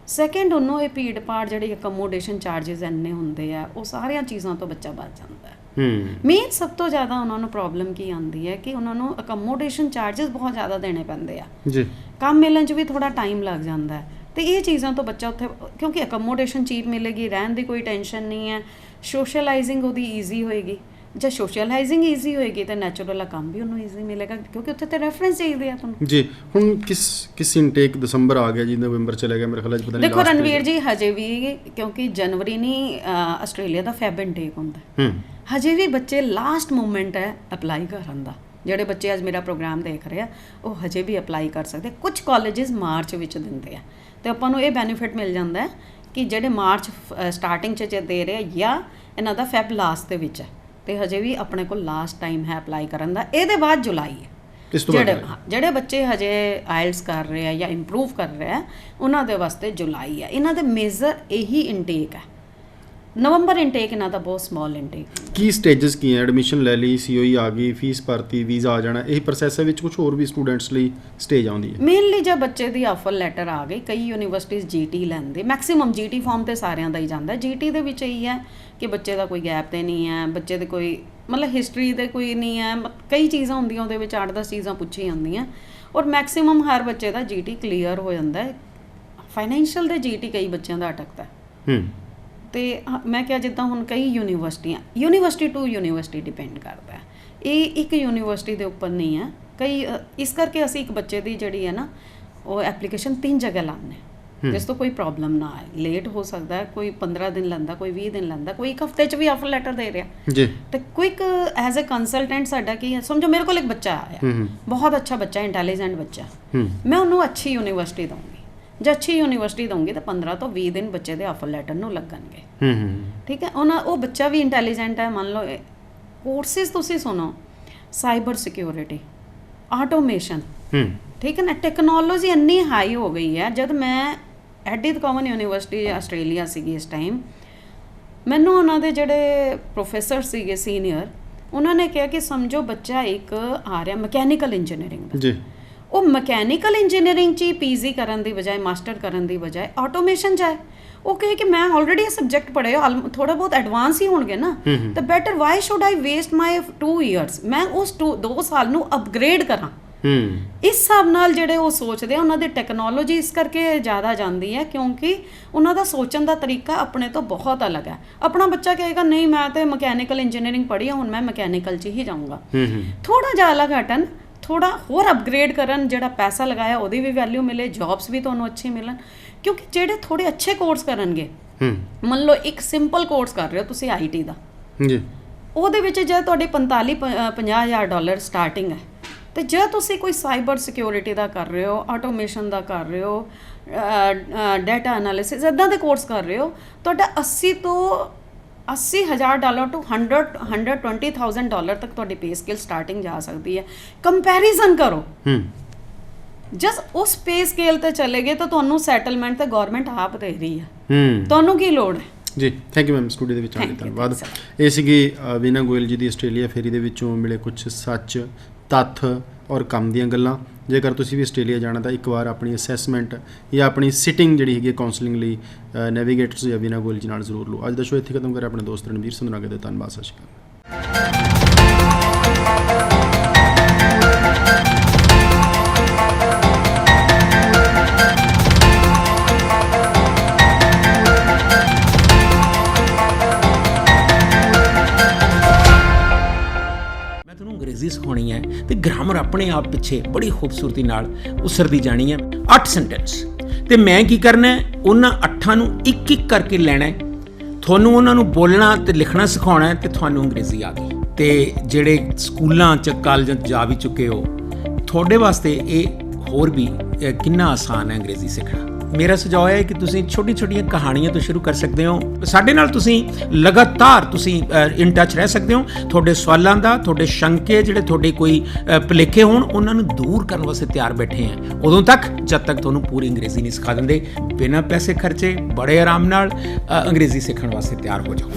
ਸੈਕੰਡ ਉਹਨੂੰ ਇਹ ਭੀੜ ਪਾੜ ਜਿਹੜੇ ਅਕਮੋਡੇਸ਼ਨ ਚਾਰजेस ਇੰਨੇ ਹੁੰਦੇ ਆ ਉਹ ਸਾਰੀਆਂ ਚੀਜ਼ਾਂ ਤੋਂ ਬੱਚਾ ਬਚ ਜਾਂਦਾ ਹੈ। ਹੂੰ। ਮੇਨ ਸਭ ਤੋਂ ਜ਼ਿਆਦਾ ਉਹਨਾਂ ਨੂੰ ਪ੍ਰੋਬਲਮ ਕੀ ਆਉਂਦੀ ਹੈ ਕਿ ਉਹਨਾਂ ਨੂੰ ਅਕਮੋਡੇਸ਼ਨ ਚਾਰजेस ਬਹੁਤ ਜ਼ਿਆਦਾ ਦੇਣੇ ਪੈਂਦੇ ਆ। ਜੀ। ਕੰਮ ਮਿਲਣ 'ਚ ਵੀ ਥੋੜਾ ਟਾਈਮ ਲੱਗ ਜਾਂਦਾ ਹੈ। ਤੇ ਇਹ ਚੀਜ਼ਾਂ ਤੋਂ ਬੱਚਾ ਉੱਥੇ ਕਿਉਂਕਿ ਅਕਮੋਡੇਸ਼ਨ ਚੀਪ ਮਿਲੇਗੀ ਰਹਿਣ ਦੀ ਕੋਈ ਟੈਨਸ਼ਨ ਨਹੀਂ ਹੈ ਸੋਸ਼ਲਾਈਜ਼ਿੰਗ ਉਹਦੀ ਈਜ਼ੀ ਹੋਏਗੀ। ਜੇ ਸੋਸ਼ਲਾਈਜ਼ਿੰਗ ਈਜ਼ੀ ਹੋਏਗੀ ਤਾਂ ਨੈਚੁਰਲ ਕੰਮ ਵੀ ਉਹਨੂੰ ਈਜ਼ੀ ਮਿਲੇਗਾ ਕਿਉਂਕਿ ਉੱਥੇ ਤੇ ਰੈਫਰੈਂਸ ਚਾਹੀਦੇ ਆ ਤੁਹਾਨੂੰ। ਜੀ ਹੁਣ ਕਿਸ ਕਿਸ ਇਨਟੇਕ ਦਸੰਬਰ ਆ ਗਿਆ ਜੀ ਨਵੰਬਰ ਚਲੇ ਗਿਆ ਮੇਰੇ ਖਿਆਲ ਅੱਜ ਪਤਾ ਨਹੀਂ ਦੇਖੋ ਰਣਵੀਰ। ਜੀ ਹਜੇ ਵੀ ਕਿਉਂਕਿ ਜਨਵਰੀ ਨਹੀਂ ਆਸਟ੍ਰੇਲੀਆ ਦਾ ਫੈਬ ਇਨਟੇਕ ਹੁੰਦਾ। ਹੈ। ਹਜੇ ਵੀ ਬੱਚੇ ਲਾਸਟ ਮੂਮੈਂਟ ਹੈ ਅਪਲਾਈ ਕਰਨ ਦਾ। ਜਿਹੜੇ ਬੱਚੇ ਅੱਜ ਮੇਰਾ ਪ੍ਰੋਗਰਾਮ ਦੇਖ ਰਹੇ ਆ ਉਹ ਹਜੇ ਵੀ ਅਪਲਾਈ ਕਰ ਸਕਦੇ। ਕੁਝ ਕਾਲਜਸ ਮਾਰਚ ਵਿੱਚ ਦਿੰਦੇ ਆ। ਤੇ ਆਪਾਂ ਨੂੰ ਇਹ ਬੈਨੀਫਿਟ ਮਿਲ ਜਾਂਦਾ ਹੈ ਕਿ ਜਿਹੜੇ ਮਾਰਚ ਸਟਾਰਟਿੰਗ ਚ ਜੇ ਦੇ ਰਹੇ ਆ ਜਾਂ ਇਹਨਾਂ ਦਾ ਫੈਬ ਲਾਸਟ ਦੇ ਵਿੱਚ ਹੈ। ਤੇ ਹਜੇ ਵੀ ਆਪਣੇ ਕੋਲ ਲਾਸਟ ਟਾਈਮ ਹੈ ਅਪਲਾਈ ਕਰਨ ਦਾ ਇਹਦੇ ਬਾਅਦ ਜੁਲਾਈ ਹੈ। ਇਸ ਤੋਂ ਬਾਅਦ ਜਿਹੜੇ ਜਿਹੜੇ ਬੱਚੇ ਹਜੇ ਆਇਲਸ ਕਰ ਰਹੇ ਆ ਜਾਂ ਇੰਪਰੂਵ ਕਰ ਰਹੇ ਆ ਉਹਨਾਂ ਦੇ ਵਾਸਤੇ ਜੁਲਾਈ ਹੈ। ਇਹਨਾਂ ਦੇ ਮੇਜਰ ਇਹੀ ਇਨਟੇਕ ਹੈ। ਨਵੰਬਰ ਇਨਟੇਕ ਇਹਨਾਂ ਦਾ ਬਹੁਤ ਸਮਾਲ ਇਨਟੇਕ ਕੀ ਸਟੇजेस ਕੀ ਹੈ? ਐਡਮਿਸ਼ਨ ਲੈ ਲਈ ਸੀਓਈ ਆ ਗਈ ਫੀਸ ਭਰਤੀ ਵੀਜ਼ਾ ਆ ਜਾਣਾ ਇਹ ਪ੍ਰੋਸੈਸ ਵਿੱਚ ਕੁਝ ਹੋਰ ਵੀ ਸਟੂਡੈਂਟਸ ਲਈ ਸਟੇਜ ਆਉਂਦੀ ਹੈ? ਮੇਨਲੀ ਜੇ ਬੱਚੇ ਦੀ ਆਫਰ ਲੈਟਰ ਆ ਗਈ ਕਈ ਯੂਨੀਵਰਸਿਟੀਜ਼ ਜੀਟੀ ਲੈਂਦੇ ਮੈਕਸਿਮਮ ਜੀਟੀ ਫਾਰਮ ਤੇ ਸਾਰਿਆਂ ਦਾ ਹੀ ਜਾਂਦਾ। ਜੀਟੀ ਦੇ ਵਿੱਚ ਇਹੀ ਹੈ ਕਿ ਬੱਚੇ ਦਾ ਕੋਈ ਗੈਪ ਤੇ ਨਹੀਂ ਹੈ ਬੱਚੇ ਦੇ ਕੋਈ ਮਤਲਬ ਹਿਸਟਰੀ ਦੇ ਕੋਈ ਨਹੀਂ ਹੈ ਕਈ ਚੀਜ਼ਾਂ ਹੁੰਦੀਆਂ ਉਹਦੇ ਵਿੱਚ 8-10 ਚੀਜ਼ਾਂ ਪੁੱਛੀ ਜਾਂਦੀਆਂ। ਔਰ ਮੈਕਸਿਮਮ ਹਰ ਬੱਚੇ ਦਾ ਜੀਟੀ ਕਲੀਅਰ ਹੋ ਜਾਂਦਾ ਹੈ। ਫਾਈਨੈਂਸ਼ੀਅਲ ਦੇ ਜੀਟੀ ਕਈ ਬੱਚਿਆਂ ਦਾ ਅਟਕਦਾ ਹੈ। ਹੂੰ। ਤੇ ਮੈਂ ਕਿਹਾ ਜਿੱਦਾਂ ਹੁਣ ਕਈ ਯੂਨੀਵਰਸਿਟੀਆਂ ਯੂਨੀਵਰਸਿਟੀ ਟੂ ਯੂਨੀਵਰਸਿਟੀ ਡਿਪੈਂਡ ਕਰਦਾ ਹੈ। ਇਹ ਇੱਕ ਯੂਨੀਵਰਸਿਟੀ ਦੇ ਉੱਪਰ ਨਹੀਂ ਹੈ। ਕਈ ਇਸ ਕਰਕੇ ਅਸੀਂ ਇੱਕ ਬੱਚੇ ਦੀ ਜਿਹੜੀ ਹੈ ਨਾ ਉਹ ਐਪਲੀਕੇਸ਼ਨ ਤਿੰਨ ਜਗ੍ਹਾ ਲਾਉਂਦੇ ਹਾਂ। ਜਿਸ ਤੋਂ ਕੋਈ ਪ੍ਰੋਬਲਮ ਨਾ ਆਏ। ਲੇਟ ਹੋ ਸਕਦਾ ਹੈ ਕੋਈ 15 ਦਿਨ ਲੈਂਦਾ ਕੋਈ 20 ਦਿਨ ਲੈਂਦਾ ਕੋਈ ਇੱਕ ਹਫ਼ਤੇ 'ਚ ਵੀ ਆਫਰ ਲੈਟਰ ਦੇ ਰਿਹਾ। ਜੀ। ਤੇ ਕੁਇਕ ਐਜ਼ ਅ ਕੰਸਲਟੈਂਟ ਸਾਡਾ ਕੀ ਹੈ ਸਮਝੋ ਮੇਰੇ ਕੋਲ ਇੱਕ ਬੱਚਾ ਆਇਆ ਬਹੁਤ ਅੱਛਾ ਬੱਚਾ ਇੰਟੈਲੀਜੈਂਟ ਬੱਚਾ। ਮੈਂ ਉਹਨੂੰ ਅੱਛੀ ਯੂਨੀਵਰਸਿਟੀ ਦਊਂਗੀ। ਜੇ ਅੱਛੀ ਯੂਨੀਵਰਸਿਟੀ ਦਊਂਗੀ ਤਾਂ 15 ਤੋਂ 20 ਦਿਨ ਬੱਚੇ ਦੇ ਆਫਰ ਲੈਟਰ ਨੂੰ ਲੱਗਣਗੇ। ਹੂੰ ਹੂੰ। ਠੀਕ ਹੈ? ਉਹਨਾਂ ਉਹ ਬੱਚਾ ਵੀ ਇੰਟੈਲੀਜੈਂਟ ਹੈ ਮੰਨ ਲਓ ਕੋਰਸਿਸ ਤੁਸੀਂ ਸੁਣੋ। ਸਾਈਬਰ ਸਿਕਿਉਰਿਟੀ ਆਟੋਮੇਸ਼ਨ ਹੂੰ। ਠੀਕ ਹੈ ਨਾ? ਟੈਕਨੋਲੋਜੀ ਇੰਨੀ ਹਾਈ ਹੋ ਗਈ ਹੈ ਜਦ ਮੈਂ ਐਡਿਥ ਕਾਮਨ ਯੂਨੀਵਰਸਿਟੀ ਆਸਟ੍ਰੇਲੀਆ ਸੀਗੀ ਇਸ ਟਾਈਮ ਮੈਨੂੰ ਉਹਨਾਂ ਦੇ ਜਿਹੜੇ ਪ੍ਰੋਫੈਸਰ ਸੀਗੇ ਸੀਨੀਅਰ ਉਹਨਾਂ ਨੇ ਕਿਹਾ ਕਿ ਸਮਝੋ ਬੱਚਾ ਇੱਕ ਆ ਰਿਹਾ ਮਕੈਨੀਕਲ ਇੰਜੀਨੀਅਰਿੰਗ ਦਾ। ਜੀ। ਉਹ ਮਕੈਨੀਕਲ ਇੰਜੀਨੀਅਰਿੰਗ ਚ ਹੀ ਪੀਜੀ ਕਰਨ ਦੀ ਬਜਾਏ ਮਾਸਟਰ ਕਰਨ ਦੀ ਬਜਾਏ ਆਟੋਮੇਸ਼ਨ ਜਾਏ ਉਹ ਕਹੇ ਕਿ ਮੈਂ ਆਲਰੇਡੀ ਇਹ ਸਬਜੈਕਟ ਪੜ੍ਹਿਆ ਥੋੜਾ ਬਹੁਤ ਐਡਵਾਂਸ ਹੀ ਹੋਣਗੇ ਨਾ। ਤਾਂ better why should I waste my 2 years ਮੈਂ ਉਸ 2 ਸਾਲ ਨੂੰ ਅਪਗ੍ਰੇਡ ਕਰਾਂ। ਹੂੰ। ਇਸ ਹਿਸਾਬ ਨਾਲ ਜਿਹੜੇ ਉਹ ਸੋਚਦੇ ਆ ਉਹਨਾਂ ਦੀ ਟੈਕਨੋਲੋਜੀ ਇਸ ਕਰਕੇ ਜ਼ਿਆਦਾ ਜਾਂਦੀ ਹੈ ਕਿਉਂਕਿ ਉਹਨਾਂ ਦਾ ਸੋਚਣ ਦਾ ਤਰੀਕਾ ਆਪਣੇ ਤੋਂ ਬਹੁਤ ਅਲੱਗ ਹੈ। ਆਪਣਾ ਬੱਚਾ ਕਹੇਗਾ ਨਹੀਂ ਮੈਂ ਤੇ ਮਕੈਨੀਕਲ ਇੰਜੀਨੀਅਰਿੰਗ ਪੜ੍ਹੀ ਆ ਹੁਣ ਮੈਂ ਮਕੈਨੀਕਲ 'ਚ ਹੀ ਜਾਊਂਗਾ। ਹੂੰ ਹੂੰ। ਥੋੜਾ ਜਿਹਾ ਅਲੱਗ ਹਟਣ। ਥੋੜਾ ਹੋਰ ਅਪਗ੍ਰੇਡ ਕਰਨ ਜਿਹੜਾ ਪੈਸਾ ਲਗਾਇਆ ਉਹਦੀ ਵੀ ਵੈਲਿਊ ਮਿਲੇ ਜੌਬਸ ਵੀ ਤੁਹਾਨੂੰ ਅੱਛੀ ਮਿਲਣ। ਕਿਉਂਕਿ ਜਿਹੜੇ ਥੋੜੇ ਅੱਛੇ ਕੋਰਸ ਕਰਨਗੇ ਹੂੰ। ਮੰਨ ਲਓ ਇੱਕ ਸਿੰਪਲ ਕੋਰਸ ਕਰ ਰਹੇ ਹੋ ਤੁਸੀਂ ਆਈਟੀ ਦਾ। ਜੀ। ਉਹਦੇ ਵਿੱਚ ਜੇ ਤੁਹਾਡੇ 45 ਪ- ਅ, 50 ਹਜ਼ਾਰ ਡਾਲਰ ਸਟਾਰਟਿੰਗ ਹੈ ਤੇ ਜੇ ਤੁਸੀਂ ਕੋਈ ਸਾਈਬਰ ਸਿਕਿਉਰਿਟੀ ਦਾ ਕਰ ਰਹੇ ਹੋ ਆਟੋਮੇਸ਼ਨ ਦਾ ਕਰ ਰਹੇ ਹੋ ਡਾਟਾ ਐਨਾਲਿਸਿਸ ਇਦਾਂ ਦੇ ਕੋਰਸ ਕਰ ਰਹੇ ਹੋ ਤੁਹਾਡਾ 80 ਤੋਂ 80 ਹਜ਼ਾਰ ਡਾਲਰ ਤੋਂ 100 120000 ਡਾਲਰ ਤੱਕ ਤੁਹਾਡੀ ਪੇ ਸਕੇਲ ਸਟਾਰਟਿੰਗ ਜਾ ਸਕਦੀ ਹੈ। ਕੰਪੈਰੀਜ਼ਨ ਕਰੋ। ਹੂੰ। ਜਸ ਉਸ ਪੇ ਸਕੇਲ ਤੇ ਚਲੇ ਗਏ ਤਾਂ ਤੁਹਾਨੂੰ ਸੈਟਲਮੈਂਟ ਤੇ ਗਵਰਨਮੈਂਟ ਆਪ ਦੇ ਰਹੀ ਹੈ। ਹੂੰ। ਤੁਹਾਨੂੰ ਕੀ ਲੋੜ ਹੈ? ਜੀ ਥੈਂਕ ਯੂ ਮੈਮ ਸਟੂਡੀਓ ਦੇ ਵਿੱਚ ਆਉਣ ਲਈ ਧੰਨਵਾਦ। ਇਹ ਸੀਗੀ ਵੀਨਾ ਗੋਇਲ ਜੀ ਦੀ ਆਸਟ੍ਰੇਲੀਆ ਫੇਰੀ ਦੇ ਵਿੱਚੋਂ ਮਿਲੇ ਕੁਝ ਸੱਚ। ਤੱਥ ਔਰ ਕੰਮ ਦੀਆਂ ਗੱਲਾਂ। ਜੇਕਰ ਤੁਸੀਂ ਵੀ ਆਸਟ੍ਰੇਲੀਆ ਜਾਣਾ ਤਾਂ ਇੱਕ ਵਾਰ ਆਪਣੀ ਅਸੈਸਮੈਂਟ ਜਾਂ ਆਪਣੀ ਸਿਟਿੰਗ ਜਿਹੜੀ ਹੈਗੀ ਕਾਉਂਸਲਿੰਗ ਲਈ ਨੈਵੀਗੇਟਰਸ ਜਾਂ ਵੀਨਾ ਗੋਇਲ ਜੀ ਨਾਲ ਜ਼ਰੂਰ ਲਓ। ਅੱਜ ਦਾ ਸ਼ੋਅ ਇੱਥੇ ਖਤਮ ਕਰ। ਆਪਣੇ ਦੋਸਤ ਰਣਵੀਰ ਸੰਧਨਾਗੇ ਦੇ ਧੰਨਵਾਦ। ਸਤਿ ਸ਼੍ਰੀ ਅਕਾਲ। ਤੁਹਾਨੂੰ ਅੰਗਰੇਜ਼ੀ ਹੈ ਤੇ ਗ੍ਰਾਮਰ ਆਪਣੇ ਆਪ ਪਿੱਛੇ ਬੜੀ ਖੂਬਸੂਰਤੀ ਨਾਲ ਉਸਰਦੀ ਜਾਣੀ ਹੈ। 8 ਸੈਂਟੈਂਸ ਤੇ ਮੈਂ ਕੀ ਕਰਨਾ ਹੈ? ਉਹਨਾਂ ਅੱਠਾਂ ਨੂੰ ਇੱਕ ਇੱਕ ਕਰਕੇ ਲੈਣਾ ਹੈ। ਤੁਹਾਨੂੰ ਉਹਨਾਂ ਨੂੰ ਬੋਲਣਾ ਤੇ ਲਿਖਣਾ ਸਿਖਾਉਣਾ ਹੈ ਤੇ ਤੁਹਾਨੂੰ ਅੰਗਰੇਜ਼ੀ ਆ ਗਈ। ਤੇ ਜਿਹੜੇ ਸਕੂਲਾਂ ਚ, ਕਾਲਜਾਂ 'ਚ ਜਾ ਵੀ ਚੁੱਕੇ ਹੋ, ਤੁਹਾਡੇ ਵਾਸਤੇ ਇਹ ਹੋਰ ਵੀ ਕਿੰਨਾ ਆਸਾਨ ਹੈ ਅੰਗਰੇਜ਼ੀ ਸਿੱਖਣਾ। ਮੇਰਾ ਸੁਝਾਅ ਹੈ ਕਿ ਤੁਸੀਂ ਛੋਟੀ ਛੋਟੀਆਂ ਕਹਾਣੀਆਂ ਤੋਂ ਸ਼ੁਰੂ ਕਰ ਸਕਦੇ ਹੋ। ਸਾਡੇ ਨਾਲ ਤੁਸੀਂ ਲਗਾਤਾਰ ਤੁਸੀਂ ਇਨ ਟੱਚ ਰਹਿ ਸਕਦੇ ਹੋ। ਤੁਹਾਡੇ ਸਵਾਲਾਂ ਦਾ ਤੁਹਾਡੇ ਸ਼ੰਕੇ ਜਿਹੜੇ ਤੁਹਾਡੇ ਕੋਈ ਅ, ਭੁਲੇਖੇ ਹੋਣ ਉਹਨਾਂ ਨੂੰ ਦੂਰ ਕਰਨ ਵਾਸਤੇ ਤਿਆਰ ਬੈਠੇ ਹਾਂ। ਉਦੋਂ ਤੱਕ ਜਦ ਤੱਕ ਤੁਹਾਨੂੰ ਪੂਰੀ ਅੰਗਰੇਜ਼ੀ ਨਹੀਂ ਸਿਖਾ ਦਿੰਦੇ ਬਿਨਾਂ ਪੈਸੇ ਖਰਚੇ ਬੜੇ ਆਰਾਮ ਨਾਲ ਅੰਗਰੇਜ਼ੀ ਸਿੱਖਣ ਵਾਸਤੇ ਤਿਆਰ ਹੋ ਜਾਓ।